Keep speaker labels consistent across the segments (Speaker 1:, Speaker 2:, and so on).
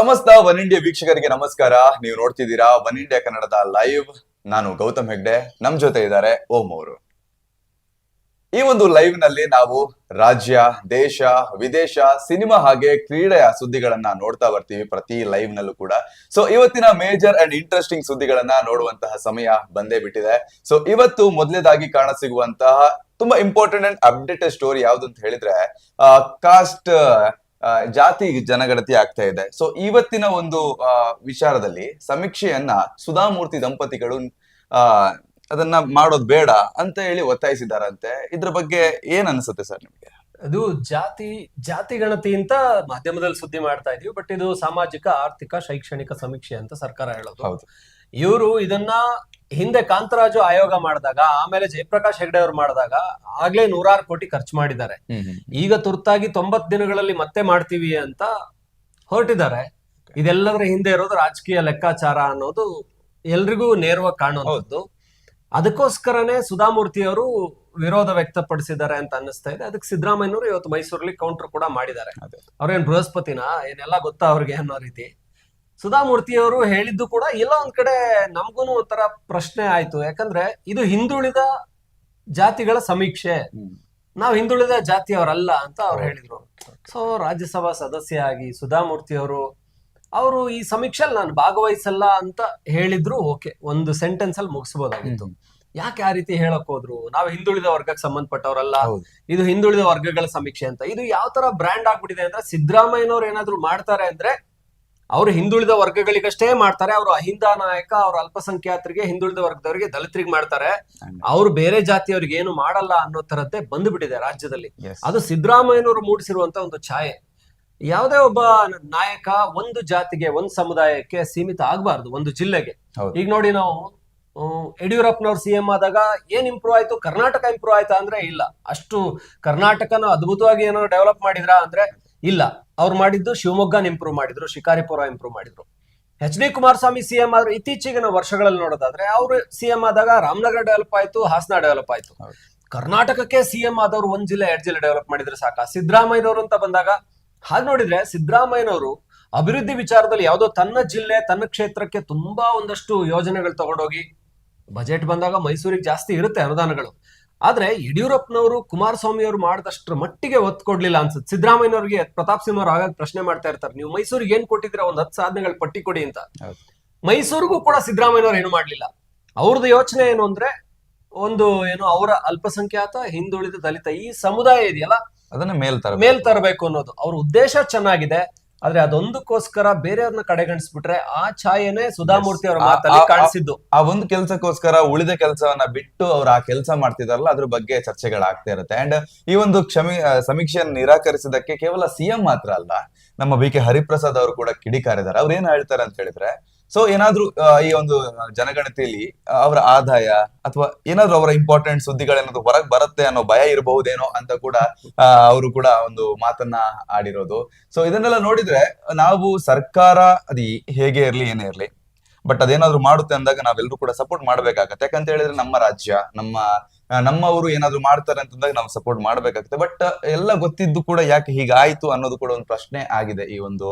Speaker 1: ಸಮಸ್ತ one India ವೀಕ್ಷಕರಿಗೆ ನಮಸ್ಕಾರ. ನೀವು ನೋಡ್ತಿದ್ದೀರಾ ಒನ್ ಇಂಡಿಯಾ ಕನ್ನಡದ ಲೈವ್. ನಾನು ಗೌತಮ್ ಹೆಗ್ಡೆ. ನಮ್ ಜೊತೆ ಇದ್ದಾರೆ ಓಂ ಅವರು. ಈ ಒಂದು ಲೈವ್ನಲ್ಲಿ ನಾವು ರಾಜ್ಯ, ದೇಶ, ವಿದೇಶ, ಸಿನಿಮಾ ಹಾಗೆ ಕ್ರೀಡೆಯ ಸುದ್ದಿಗಳನ್ನ ನೋಡ್ತಾ ಬರ್ತೀವಿ ಪ್ರತಿ ಲೈವ್ ನಲ್ಲೂ ಕೂಡ. ಸೊ ಇವತ್ತಿನ ಮೇಜರ್ ಅಂಡ್ ಇಂಟ್ರೆಸ್ಟಿಂಗ್ ಸುದ್ದಿಗಳನ್ನ ನೋಡುವಂತಹ ಸಮಯ ಬಂದೇ ಬಿಟ್ಟಿದೆ. ಸೊ ಇವತ್ತು ಮೊದಲೇದಾಗಿ ಕಾಣ ಸಿಗುವಂತಹ ತುಂಬಾ ಇಂಪಾರ್ಟೆಂಟ್ ಅಂಡ್ ಅಪ್ಡೇಟೆಡ್ ಸ್ಟೋರಿ ಯಾವ್ದು ಅಂತ ಹೇಳಿದ್ರೆ ಕಾಸ್ಟ್ ಜಾತಿ ಜನಗಣತಿ ಆಗ್ತಾ ಇದೆ. ಸೊ ಇವತ್ತಿನ ಒಂದು ವಿಚಾರದಲ್ಲಿ ಸಮೀಕ್ಷೆಯನ್ನ ಸುಧಾಮೂರ್ತಿ ದಂಪತಿಗಳು ಅದನ್ನ ಮಾಡೋದು ಬೇಡ ಅಂತ ಹೇಳಿ ಒತ್ತಾಯಿಸಿದಾರಂತೆ. ಇದ್ರ ಬಗ್ಗೆ ಏನ್ ಅನ್ಸುತ್ತೆ ಸರ್ ನಿಮ್ಗೆ?
Speaker 2: ಅದು ಜಾತಿ ಜಾತಿ ಗಣತಿ ಅಂತ ಮಾಧ್ಯಮದಲ್ಲಿ ಸುದ್ದಿ ಮಾಡ್ತಾ ಇದೀವಿ ಬಟ್ ಇದು ಸಾಮಾಜಿಕ ಆರ್ಥಿಕ ಶೈಕ್ಷಣಿಕ ಸಮೀಕ್ಷೆ ಅಂತ ಸರ್ಕಾರ ಹೇಳೋದು.
Speaker 1: ಹೌದು.
Speaker 2: ಇವರು ಇದನ್ನ ಹಿಂದೆ ಕಾಂತರಾಜು ಆಯೋಗ ಮಾಡಿದಾಗ ಆಮೇಲೆ ಜಯಪ್ರಕಾಶ್ ಹೆಗ್ಡೆ ಅವರು ಮಾಡಿದಾಗ ಆಗ್ಲೇ ನೂರಾರು ಕೋಟಿ ಖರ್ಚು ಮಾಡಿದ್ದಾರೆ. ಈಗ ತುರ್ತಾಗಿ ತೊಂಬತ್ ದಿನಗಳಲ್ಲಿ ಮತ್ತೆ ಮಾಡ್ತೀವಿ ಅಂತ ಹೊರಟಿದ್ದಾರೆ. ಇದೆಲ್ಲದರ ಹಿಂದೆ ಇರೋದು ರಾಜಕೀಯ ಲೆಕ್ಕಾಚಾರ ಅನ್ನೋದು ಎಲ್ರಿಗೂ ನೇರವಾಗಿ ಕಾಣುವಂಥದ್ದು. ಅದಕ್ಕೋಸ್ಕರನೇ ಸುಧಾಮೂರ್ತಿ ಅವರು ವಿರೋಧ ವ್ಯಕ್ತಪಡಿಸಿದ್ದಾರೆ ಅಂತ ಅನ್ನಿಸ್ತಾ ಇದೆ. ಅದಕ್ಕೆ ಸಿದ್ದರಾಮಯ್ಯನವರು ಇವತ್ತು ಮೈಸೂರಲ್ಲಿ ಕೌಂಟರ್ ಕೂಡ ಮಾಡಿದ್ದಾರೆ. ಅವ್ರೇನ್ ಬೃಹಸ್ಪತಿನ? ಏನೆಲ್ಲ ಗೊತ್ತಾ ಅವ್ರಿಗೆ ಅನ್ನೋ ರೀತಿ. ಸುಧಾಮೂರ್ತಿ ಅವರು ಹೇಳಿದ್ದು ಕೂಡ ಎಲ್ಲ ಒಂದ್ ಕಡೆ ನಮ್ಗೂನು ಒಂಥರ ಪ್ರಶ್ನೆ ಆಯ್ತು. ಯಾಕಂದ್ರೆ ಇದು ಹಿಂದುಳಿದ ಜಾತಿಗಳ ಸಮೀಕ್ಷೆ. ನಾವು ಹಿಂದುಳಿದ ಜಾತಿಯವರಲ್ಲ ಅಂತ ಅವ್ರು ಹೇಳಿದ್ರು. ಸೊ ರಾಜ್ಯಸಭಾ ಸದಸ್ಯ ಆಗಿ ಸುಧಾಮೂರ್ತಿ ಅವರು ಅವರು ಈ ಸಮೀಕ್ಷೆಯಲ್ಲಿ ನಾನು ಭಾಗವಹಿಸಲ್ಲ ಅಂತ ಹೇಳಿದ್ರು ಓಕೆ. ಒಂದು ಸೆಂಟೆನ್ಸ್ ಅಲ್ಲಿ ಮುಗಿಸ್ಬೋದಾಗಿತ್ತು ಯಾಕೆ ಆ ರೀತಿ ಹೇಳಕ್ ಹೋದ್ರು? ನಾವು ಹಿಂದುಳಿದ ವರ್ಗಕ್ಕೆ ಸಂಬಂಧಪಟ್ಟವರಲ್ಲ. ಇದು ಹಿಂದುಳಿದ ವರ್ಗಗಳ ಸಮೀಕ್ಷೆ ಅಂತ. ಇದು ಯಾವ ತರ ಬ್ರ್ಯಾಂಡ್ ಆಗ್ಬಿಟ್ಟಿದೆ ಅಂದ್ರೆ ಸಿದ್ದರಾಮಯ್ಯನವ್ರು ಏನಾದ್ರು ಮಾಡ್ತಾರೆ ಅಂದ್ರೆ ಅವರು ಹಿಂದುಳಿದ ವರ್ಗಗಳಿಗಷ್ಟೇ ಮಾಡ್ತಾರೆ ಅವರು ಅಹಿಂದ ನಾಯಕ ಅವ್ರ ಅಲ್ಪಸಂಖ್ಯಾತರಿಗೆ ಹಿಂದುಳಿದ ವರ್ಗದವರಿಗೆ ದಲಿತರಿಗೆ ಮಾಡ್ತಾರೆ. ಅವ್ರು ಬೇರೆ ಜಾತಿಯವ್ರಿಗೆ ಏನು ಮಾಡಲ್ಲ ಅನ್ನೋ ತರದ್ದೇ ಬಂದ್ಬಿಟ್ಟಿದೆ ರಾಜ್ಯದಲ್ಲಿ. ಅದು ಸಿದ್ದರಾಮಯ್ಯನವರು ಮೂಡಿಸಿರುವಂತ ಒಂದು ಛಾಯೆ. ಯಾವುದೇ ಒಬ್ಬ ನಾಯಕ ಒಂದು ಜಾತಿಗೆ ಒಂದು ಸಮುದಾಯಕ್ಕೆ ಸೀಮಿತ ಆಗಬಾರ್ದು ಒಂದು ಜಿಲ್ಲೆಗೆ. ಈಗ ನೋಡಿ ನಾವು ಯಡಿಯೂರಪ್ಪನವ್ರು ಸಿ ಎಂ ಆದಾಗ ಏನ್ ಇಂಪ್ರೂವ್ ಆಯ್ತು? ಕರ್ನಾಟಕ ಇಂಪ್ರೂವ್ ಆಯ್ತಾ ಅಂದ್ರೆ ಇಲ್ಲ. ಅಷ್ಟು ಕರ್ನಾಟಕನ ಅದ್ಭುತವಾಗಿ ಏನೋ ಡೆವಲಪ್ ಮಾಡಿದ್ರಾ ಅಂದ್ರೆ ಇಲ್ಲ. ಅವ್ರು ಮಾಡಿದ್ದು ಶಿವಮೊಗ್ಗ ಇಂಪ್ರೂವ್ ಮಾಡಿದ್ರು ಶಿಕಾರಿಪುರ ಇಂಪ್ರೂವ್ ಮಾಡಿದ್ರು. ಎಚ್ ಡಿ ಕುಮಾರಸ್ವಾಮಿ ಸಿಎಂ ಆದ್ರೆ ಇತ್ತೀಚೆಗಿನ ವರ್ಷಗಳಲ್ಲಿ ನೋಡೋದಾದ್ರೆ ಅವರು ಸಿಎಂ ಆದಾಗ ರಾಮನಗರ ಡೆವಲಪ್ ಆಯ್ತು ಹಾಸನ ಡೆವಲಪ್ ಆಯ್ತು. ಕರ್ನಾಟಕಕ್ಕೆ ಸಿಎಂ ಆದವ್ರು ಒಂದ್ ಜಿಲ್ಲೆ ಎರಡ್ ಜಿಲ್ಲೆ ಡೆವಲಪ್ ಮಾಡಿದ್ರೆ ಸಾಕ. ಸಿದ್ದರಾಮಯ್ಯನವರು ಅಂತ ಬಂದಾಗ ಹಾಗೆ ನೋಡಿದ್ರೆ ಸಿದ್ದರಾಮಯ್ಯನವರು ಅಭಿವೃದ್ಧಿ ವಿಚಾರದಲ್ಲಿ ಯಾವುದೋ ತನ್ನ ಜಿಲ್ಲೆ ತನ್ನ ಕ್ಷೇತ್ರಕ್ಕೆ ತುಂಬಾ ಒಂದಷ್ಟು ಯೋಜನೆಗಳು ತಗೊಂಡೋಗಿ ಬಜೆಟ್ ಬಂದಾಗ ಮೈಸೂರಿಗೆ ಜಾಸ್ತಿ ಇರುತ್ತೆ ಅನುದಾನಗಳು. ಆದ್ರೆ ಯಡಿಯೂರಪ್ಪನವರು ಕುಮಾರಸ್ವಾಮಿ ಅವರು ಮಾಡಿದಷ್ಟರ ಮಟ್ಟಿಗೆ ಒತ್ತು ಕೊಡ್ಲಿಲ್ಲ ಅನ್ಸುತ್ತೆ. ಸಿದ್ದರಾಮಯ್ಯನವರಿಗೆ ಪ್ರತಾಪ್ ಸಿಂಹ ಅವರು ಆಗಾಗ ಪ್ರಶ್ನೆ ಮಾಡ್ತಾ ಇರ್ತಾರೆ. ನೀವು ಮೈಸೂರಿಗೆ ಏನ್ ಕೊಟ್ಟಿದ್ರೆ ಒಂದ್ ಹತ್ತು ಸಾಧನೆಗಳ ಪಟ್ಟಿ ಕೊಡಿ ಅಂತ. ಮೈಸೂರಿಗೂ ಕೂಡ ಸಿದ್ದರಾಮಯ್ಯನವರು ಏನು ಮಾಡ್ಲಿಲ್ಲ. ಅವ್ರದ್ದು ಯೋಚನೆ ಏನು ಅಂದ್ರೆ ಒಂದು ಏನು ಅವರ ಅಲ್ಪಸಂಖ್ಯಾತ ಹಿಂದುಳಿದ ದಲಿತ ಈ ಸಮುದಾಯ ಇದೆಯಲ್ಲ?
Speaker 1: ಅದನ್ನ ಮೇಲ್ ತರ
Speaker 2: ಮೇಲ್ ತರಬೇಕು ಅನ್ನೋದು. ಅವ್ರ ಉದ್ದೇಶ ಚೆನ್ನಾಗಿದೆ. ಆದ್ರೆ ಅದೊಂದಕ್ಕೋಸ್ಕರ ಬೇರೆಯವ್ರನ್ನ ಕಡೆಗಣಿಸ್ಬಿಟ್ರೆ ಆ ಛಾಯೆನೆ ಸುಧಾಮೂರ್ತಿ ಅವರ ಮಾತಲ್ಲಿ ಕಾಣಿಸಿದ್ದು.
Speaker 1: ಆ ಒಂದು ಕೆಲಸಕ್ಕೋಸ್ಕರ ಉಳಿದ ಕೆಲಸವನ್ನ ಬಿಟ್ಟು ಅವ್ರು ಆ ಕೆಲಸ ಮಾಡ್ತಿದಾರಲ್ಲ ಅದ್ರ ಬಗ್ಗೆ ಚರ್ಚೆಗಳಾಗ್ತಾ ಇರುತ್ತೆ. ಅಂಡ್ ಈ ಒಂದು ಕ್ಷಮಿ ಸಮೀಕ್ಷೆಯನ್ನು ನಿರಾಕರಿಸಿದಕ್ಕೆ ಕೇವಲ ಸಿಎಂ ಮಾತ್ರ ಅಲ್ಲ ನಮ್ಮ ಬಿ ಕೆ ಹರಿಪ್ರಸಾದ್ ಅವರು ಕೂಡ ಕಿಡಿಕಾರಿದ್ದಾರೆ. ಅವ್ರು ಏನ್ ಹೇಳ್ತಾರೆ ಅಂತ ಹೇಳಿದ್ರೆ ಸೊ ಏನಾದ್ರೂ ಈ ಒಂದು ಜನಗಣತಿಯಲ್ಲಿ ಅವರ ಆದಾಯ ಅಥವಾ ಏನಾದ್ರೂ ಅವರ ಇಂಪಾರ್ಟೆಂಟ್ ಸುದ್ದಿಗಳೇನಾದ್ರು ಹೊರಗೆ ಬರುತ್ತೆ ಅನ್ನೋ ಭಯ ಇರಬಹುದೇನೋ ಅಂತ ಕೂಡ ಅವರು ಕೂಡ ಒಂದು ಮಾತನ್ನ ಆಡಿರೋದು. ಸೊ ಇದನ್ನೆಲ್ಲ ನೋಡಿದ್ರೆ ನಾವು ಸರ್ಕಾರ, ಅದು ಹೇಗೆ ಇರ್ಲಿ, ಏನೇ ಇರ್ಲಿ ಬಟ್ ಅದೇನಾದ್ರು ಮಾಡುತ್ತೆ ಅಂದಾಗ ನಾವೆಲ್ಲರೂ ಕೂಡ ಸಪೋರ್ಟ್ ಮಾಡ್ಬೇಕಾಗತ್ತೆ. ಯಾಕಂತ ಹೇಳಿದ್ರೆ ನಮ್ಮ ರಾಜ್ಯ, ನಮ್ಮ ನಮ್ಮವರು ಏನಾದ್ರು ಮಾಡ್ತಾರೆ ಅಂತಂದಾಗ ನಾವು ಸಪೋರ್ಟ್ ಮಾಡ್ಬೇಕಾಗತ್ತೆ. ಬಟ್ ಎಲ್ಲ ಗೊತ್ತಿದ್ದು ಕೂಡ ಯಾಕೆ ಹೀಗಾಯ್ತು ಅನ್ನೋದು ಕೂಡ ಒಂದು ಪ್ರಶ್ನೆ ಆಗಿದೆ ಈ ಒಂದು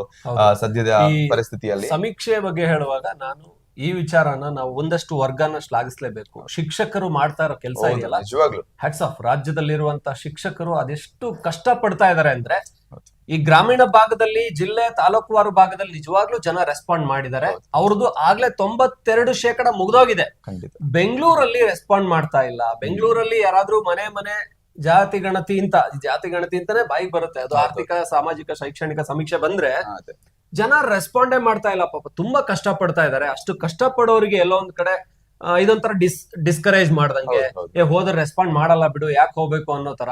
Speaker 1: ಸದ್ಯದ ಪರಿಸ್ಥಿತಿಯಲ್ಲಿ.
Speaker 2: ಸಮೀಕ್ಷೆ ಬಗ್ಗೆ ಹೇಳುವಾಗ ನಾನು ಈ ವಿಚಾರನ ನಾವು ಒಂದಷ್ಟು ವರ್ಗನ ಶ್ಲಾಘಿಸಲೇಬೇಕು. ಶಿಕ್ಷಕರು ಮಾಡ್ತಾ ಇರೋ ಕೆಲಸ ಇದೆಯಲ್ಲ? ಹ್ಯಾಟ್ಸ್ ಆಫ್ ರಾಜ್ಯದಲ್ಲಿರುವಂತ ಶಿಕ್ಷಕರು ಅದೆಷ್ಟು ಕಷ್ಟ ಪಡ್ತಾ ಇದಾರೆ ಅಂದ್ರೆ. ಈ ಗ್ರಾಮೀಣ ಭಾಗದಲ್ಲಿ ಜಿಲ್ಲೆ ತಾಲೂಕುವಾರು ಭಾಗದಲ್ಲಿ ನಿಜವಾಗ್ಲೂ ಜನ ರೆಸ್ಪಾಂಡ್ ಮಾಡಿದ್ದಾರೆ. ಅವ್ರದ್ದು ಆಗ್ಲೇ ತೊಂಬತ್ತೆರಡು ಶೇಕಡ ಮುಗ್ದೋಗಿದೆ. ಬೆಂಗಳೂರಲ್ಲಿ ರೆಸ್ಪಾಂಡ್ ಮಾಡ್ತಾ ಇಲ್ಲ. ಬೆಂಗಳೂರಲ್ಲಿ ಯಾರಾದ್ರೂ ಮನೆ ಮನೆ ಜಾತಿ ಗಣತಿ ಅಂತ ಜಾತಿ ಗಣತಿ ಅಂತಾನೆ ಬಾಯಿಗೆ ಬರುತ್ತೆ. ಅದು ಆರ್ಥಿಕ ಸಾಮಾಜಿಕ ಶೈಕ್ಷಣಿಕ ಸಮೀಕ್ಷೆ ಬಂದ್ರೆ ಜನ ರೆಸ್ಪಾಂಡೇ ಮಾಡ್ತಾ ಇಲ್ಲ ಪಾಪ. ತುಂಬಾ ಕಷ್ಟ ಪಡ್ತಾ ಇದ್ದಾರೆ. ಅಷ್ಟು ಕಷ್ಟ ಪಡೋರಿಗೆ ಎಲ್ಲೋ ಒಂದ್ ಕಡೆ ಇದೊಂಥರ ಡಿಸ್ ಡಿಸ್ಕರೇಜ್ ಮಾಡ್ದಂಗೆ. ಏ ಹೋದ್ರೆ ರೆಸ್ಪಾಂಡ್ ಮಾಡಲ್ಲ ಬಿಡು ಯಾಕೆ ಹೋಗ್ಬೇಕು ಅನ್ನೋ ತರ.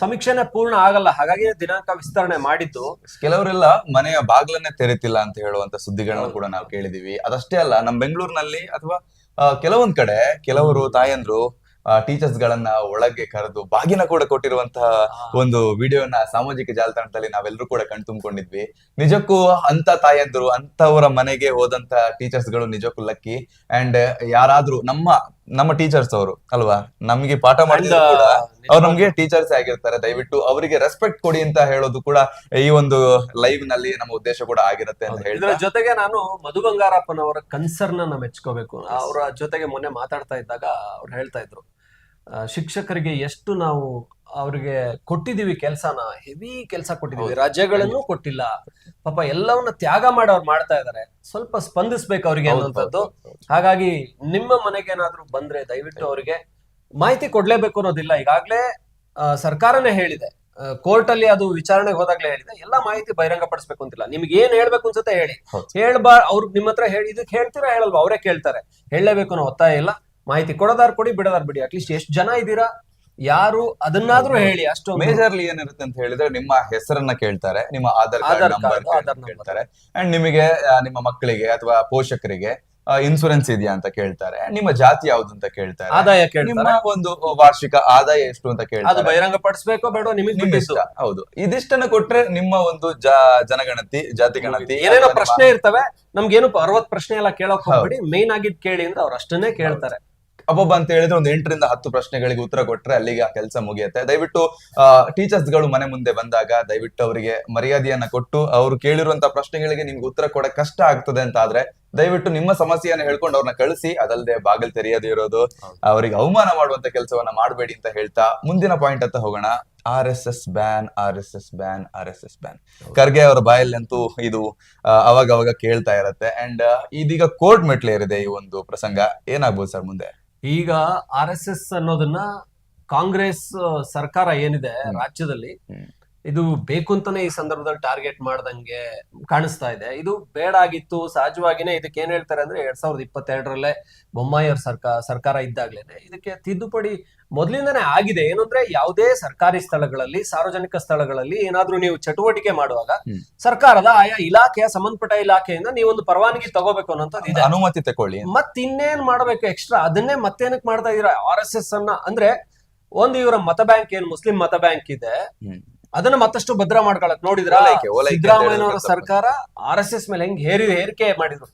Speaker 2: ಸಮೀಕ್ಷೆನೆ ಪೂರ್ಣ ಆಗಲ್ಲ. ಹಾಗಾಗಿ ದಿನಾಂಕ ವಿಸ್ತರಣೆ ಮಾಡಿದ್ದು.
Speaker 1: ಕೆಲವರೆಲ್ಲ ಮನೆಯ ಬಾಗ್ಲನ್ನೇ ತೆರಿತಿಲ್ಲ ಅಂತ ಹೇಳುವಂತ ಸುದ್ದಿಗಳನ್ನ ಕೂಡ ನಾವು ಕೇಳಿದೀವಿ. ಅದಷ್ಟೇ ಅಲ್ಲ ನಮ್ ಬೆಂಗಳೂರಿನಲ್ಲಿ ಅಥವಾ ಕೆಲವೊಂದ್ ಕಡೆ ಕೆಲವರು ತಾಯಂದ್ರು ಟೀಚರ್ಸ್ ಗಳನ್ನ ಒಳಗೆ ಕರೆದು ಬಾಗಿನ ಕೂಡ ಕೊಟ್ಟಿರುವಂತಹ ಒಂದು ವಿಡಿಯೋನ ಸಾಮಾಜಿಕ ಜಾಲತಾಣದಲ್ಲಿ ನಾವೆಲ್ಲರೂ ಕೂಡ ಕಣ್ತುಂಬಿಕೊಂಡಿದ್ವಿ. ನಿಜಕ್ಕೂ ಅಂತ ತಾಯಂದ್ರು ಅಂತವರ ಮನೆಗೆ ಹೋದಂತ ಟೀಚರ್ಸ್ಗಳು ನಿಜಕ್ಕೂ ಲಕ್ಕಿ ಅಂಡ್ ಯಾರಾದ್ರೂ ನಮ್ಮ ನಮ್ಮ ಟೀಚರ್ಸ್ ಅವರು ಅಲ್ವಾ? ನಮ್ಗೆ ಪಾಠ ಮಾಡಿದ್ರು ಕೂಡ ಅವ್ರು ನಮ್ಗೆ ಟೀಚರ್ಸ್ ಆಗಿರ್ತಾರೆ. ದಯವಿಟ್ಟು ಅವರಿಗೆ ರೆಸ್ಪೆಕ್ಟ್ ಕೊಡಿ ಅಂತ ಹೇಳೋದು ಕೂಡ ಈ ಒಂದು ಲೈವ್ನಲ್ಲಿ ನಮ್ಮ ಉದ್ದೇಶ ಕೂಡ ಆಗಿರುತ್ತೆ ಅಂತ ಹೇಳಿದ್ರೆ
Speaker 2: ಜೊತೆಗೆ ನಾನು ಮಧು ಬಂಗಾರಪ್ಪನವರ ಕನ್ಸರ್ನ್ನ ಮೆಚ್ಕೋಬೇಕು ಅವರ ಜೊತೆಗೆ ಮೊನ್ನೆ ಮಾತಾಡ್ತಾ ಇದ್ದಾಗ ಅವ್ರು ಹೇಳ್ತಾ ಇದ್ರು. ಶಿಕ್ಷಕರಿಗೆ ಎಷ್ಟು ನಾವು ಅವ್ರಿಗೆ ಕೊಟ್ಟಿದೀವಿ ಕೆಲಸನ ಹೆವಿ ಕೆಲಸ ಕೊಟ್ಟಿದೀವಿ. ರಜೆಗಳನ್ನು ಕೊಟ್ಟಿಲ್ಲ. ಪಾಪ ಎಲ್ಲವನ್ನ ತ್ಯಾಗ ಮಾಡಿ ಅವ್ರು ಮಾಡ್ತಾ ಇದಾರೆ. ಸ್ವಲ್ಪ ಸ್ಪಂದಿಸ್ಬೇಕು ಅವ್ರಿಗೆ ಅನ್ನುವಂಥದ್ದು. ಹಾಗಾಗಿ ನಿಮ್ಮ ಮನೆಗೆ ಏನಾದ್ರು ಬಂದ್ರೆ ದಯವಿಟ್ಟು ಅವ್ರಿಗೆ ಮಾಹಿತಿ ಕೊಡ್ಲೇಬೇಕು ಅನ್ನೋದಿಲ್ಲ. ಈಗಾಗ್ಲೇ ಸರ್ಕಾರನೇ ಹೇಳಿದೆ. ಕೋರ್ಟ್ ಅಲ್ಲಿ ಅದು ವಿಚಾರಣೆಗೆ ಹೋದಾಗ್ಲೇ ಹೇಳಿದೆ. ಎಲ್ಲಾ ಮಾಹಿತಿ ಬಹಿರಂಗ ಪಡಿಸ್ಬೇಕು ಅಂತಿಲ್ಲ. ನಿಮ್ಗೆ ಏನ್ ಹೇಳ್ಬೇಕು ಅನ್ಸುತ್ತೆ ಹೇಳಿ.
Speaker 1: ಹೇಳ್ಬಾರ್
Speaker 2: ಹೇಳ್ಬಾ ಅವ್ರು ನಿಮ್ಮ ಹತ್ರ ಹೇಳಿ ಇದಕ್ಕೆ ಹೇಳ್ತೀರಾ ಹೇಳಲ್ವಾ? ಅವರೇ ಕೇಳ್ತಾರೆ. ಹೇಳಲೇಬೇಕು ಅನ್ನೋ ಒತ್ತಾಯ ಇಲ್ಲ. ಮಾಹಿತಿ ಕೊಡೋದಾರ್ ಕೊಡಿ ಬಿಡೋದಾರ್ ಬಿಡಿ. ಅಟ್ಲೀಸ್ಟ್ ಎಷ್ಟು ಜನ ಇದ್ದೀರಾ? ಯಾರು? ಅದನ್ನಾದ್ರೂ ಹೇಳಿ ಅಷ್ಟು
Speaker 1: ಮೇಜರ್ಲಿ ಏನಿರುತ್ತೆ ಅಂತ ಹೇಳಿದ್ರೆ ನಿಮ್ಮ ಹೆಸರನ್ನ ಕೇಳ್ತಾರೆ ನಿಮ್ಮ Aadhaar
Speaker 2: Aadhaar
Speaker 1: card number
Speaker 2: card, Aadhaar number.
Speaker 1: ಕೇಳ್ತಾರೆ. ಅಂಡ್ ನಿಮಗೆ ಆ, ನಿಮ್ಮ ಮಕ್ಕಳಿಗೆ ಅಥವಾ ಪೋಷಕರಿಗೆ ಇನ್ಸೂರೆನ್ಸ್ ಇದೆಯಾ ಅಂತ ಕೇಳ್ತಾರೆ. And ನಿಮ್ಮ ಜಾತಿ ಯಾವ್ದು ಅಂತ ಕೇಳ್ತಾರೆ.
Speaker 2: ಆದಾಯ
Speaker 1: ನಿಮ್ಮ
Speaker 2: ಕೇಳ್ತಾರೆ
Speaker 1: ಒಂದು ವಾರ್ಷಿಕ ಆದಾಯ ಎಷ್ಟು ಅಂತ
Speaker 2: ಅದು
Speaker 1: ಕೇಳ್ತಾರೆ
Speaker 2: ಬಹಿರಂಗ ಪಡಿಸ್ಬೇಕೋ ಬೇಡ ನಿಮಗೆ
Speaker 1: ನಿಮ್ಮ
Speaker 2: ಬಿಟ್ಟಿದ್ದು.
Speaker 1: ಇಷ್ಟ ಹೌದು. ಇದಿಷ್ಟನ್ನ ಕೊಟ್ರೆ ನಿಮ್ಮ ಒಂದು ಜಾ- ಜನಗಣತಿ ಜಾತಿ ಗಣತಿ
Speaker 2: ಏನೇನೋ
Speaker 1: ಅಥವಾ ನಿಮ್ಮ-
Speaker 2: ಪ್ರಶ್ನೆ ಇರ್ತವೆ. ನಮ್ಗೇನು ಅರವತ್ ಪ್ರಶ್ನೆ ಎಲ್ಲ ಕೇಳಕ್ ಹೋಗ್ಬೇಡಿ. ಮೇನ್ ಆಗಿದ್ ಕೇಳಿ ಅಂದ್ರೆ ಅವ್ರು ಅಷ್ಟನ್ನೇ ಕೇಳ್ತಾರೆ.
Speaker 1: ಅಬ್ಬಬ್ಬ ಅಂತ ಹೇಳಿದ್ರೆ ಒಂದು ಎಂಟರಿಂದ ಹತ್ತು ಪ್ರಶ್ನೆಗಳಿಗೆ ಉತ್ತರ ಕೊಟ್ರೆ ಅಲ್ಲಿಗೆ ಆ ಕೆಲಸ ಮುಗಿಯುತ್ತೆ. ದಯವಿಟ್ಟು ಟೀಚರ್ಸ್ಗಳು ಮನೆ ಮುಂದೆ ಬಂದಾಗ ದಯವಿಟ್ಟು ಅವರಿಗೆ ಮರ್ಯಾದೆಯನ್ನ ಕೊಟ್ಟು ಅವರು ಕೇಳಿರುವಂತ ಪ್ರಶ್ನೆಗಳಿಗೆ ನಿಮ್ಗೆ ಉತ್ತರ ಕೊಡಕ್ ಕಷ್ಟ ಆಗ್ತದೆ ಅಂತ ಆದ್ರೆ ದಯವಿಟ್ಟು ನಿಮ್ಮ ಸಮಸ್ಯೆಯನ್ನ ಹೇಳ್ಕೊಂಡು ಅವ್ರನ್ನ ಕಳಿಸಿ. ಅದಲ್ಲದೆ ಬಾಗಿಲು ತೆರೆಯದೇ ಇರೋದು. ಅವರಿಗೆ ಅವಮಾನ ಮಾಡುವಂತ ಕೆಲಸವನ್ನ ಮಾಡಬೇಡಿ ಅಂತ ಹೇಳ್ತಾ ಮುಂದಿನ ಪಾಯಿಂಟ್ ಅಂತ ಹೋಗೋಣ. R S S ban R S S ban R S S ban Kharge ಅವರ ಬಾಯಲ್ಲಂತೂ ಇದು ಅವಾಗ ಅವಾಗ ಕೇಳ್ತಾ ಇರತ್ತೆ. ಅಂಡ್ ಇದೀಗ ಕೋರ್ಟ್ ಮೆಟ್ಲೇರಿದೆ ಈ ಒಂದು ಪ್ರಸಂಗ. ಏನಾಗ್ಬೋದು ಸರ್ ಮುಂದೆ?
Speaker 2: ಈಗ ಆರ್ ಎಸ್ ಎಸ್ ಅನ್ನೋದನ್ನ ಕಾಂಗ್ರೆಸ್ ಸರ್ಕಾರ ಏನಿದೆ ರಾಜ್ಯದಲ್ಲಿ. ಇದು ಬೇಕು ಅಂತಾನೆ ಈ ಸಂದರ್ಭದಲ್ಲಿ ಟಾರ್ಗೆಟ್ ಮಾಡ್ದಂಗೆ ಕಾಣಿಸ್ತಾ ಇದೆ. ಇದು ಬೇಡ ಆಗಿತ್ತು ಸಹಜವಾಗಿನೇ ಇದಕ್ಕೆ ಏನ್ ಹೇಳ್ತಾರೆ ಅಂದ್ರೆ ಎರಡ್ ಸಾವಿರದ ಇಪ್ಪತ್ತೆರಡರಲ್ಲೇ ಬೊಮ್ಮಾಯಿ ಅವ್ರ ಸರ್ಕಾರ ಸರ್ಕಾರ ಇದ್ದಾಗ್ಲೇನೆ ಇದಕ್ಕೆ ತಿದ್ದುಪಡಿ ಮೊದಲಿಂದನೇ ಆಗಿದೆ. ಏನಂದ್ರೆ ಯಾವುದೇ ಸರ್ಕಾರಿ ಸ್ಥಳಗಳಲ್ಲಿ ಸಾರ್ವಜನಿಕ ಸ್ಥಳಗಳಲ್ಲಿ ಏನಾದ್ರೂ ನೀವು ಚಟುವಟಿಕೆ ಮಾಡುವಾಗ ಸರ್ಕಾರದ ಆಯಾ ಇಲಾಖೆಯ ಸಂಬಂಧಪಟ್ಟ ಇಲಾಖೆಯಿಂದ ನೀವೊಂದು ಪರವಾನಗಿ ತಗೋಬೇಕು ಅನ್ನೋಂಥದ್ದು ಇದೆ.
Speaker 1: ಅನುಮತಿ ತಕೊಳ್ಳಿ.
Speaker 2: ಮತ್ ಇನ್ನೇನ್ ಮಾಡ್ಬೇಕು ಎಕ್ಸ್ಟ್ರಾ? ಅದನ್ನೇ ಮತ್ತೇನಕ್ ಮಾಡ್ತಾ ಇದೀರ ಆರ್ ಎಸ್ ಎಸ್ ಅನ್ನ ಅಂದ್ರೆ ಒಂದು ಇವರ ಮತ ಬ್ಯಾಂಕ್ ಏನ್ ಮುಸ್ಲಿಂ ಮತ ಬ್ಯಾಂಕ್ ಇದೆ. ಅದನ್ನ ಮತ್ತಷ್ಟು ಭದ್ರ ಮಾಡ್ಕೊಳಕ್ ನೋಡಿದ್ರ ಸಿದ್ದರಾಮಯ್ಯನವರ ಸರ್ಕಾರ ಆರ್ ಎಸ್ ಎಸ್ ಮೇಲೆ ಹೆಂಗ್ ಹೇರಿ ಹೇರಿಕೆ ಮಾಡಿದ್ರು.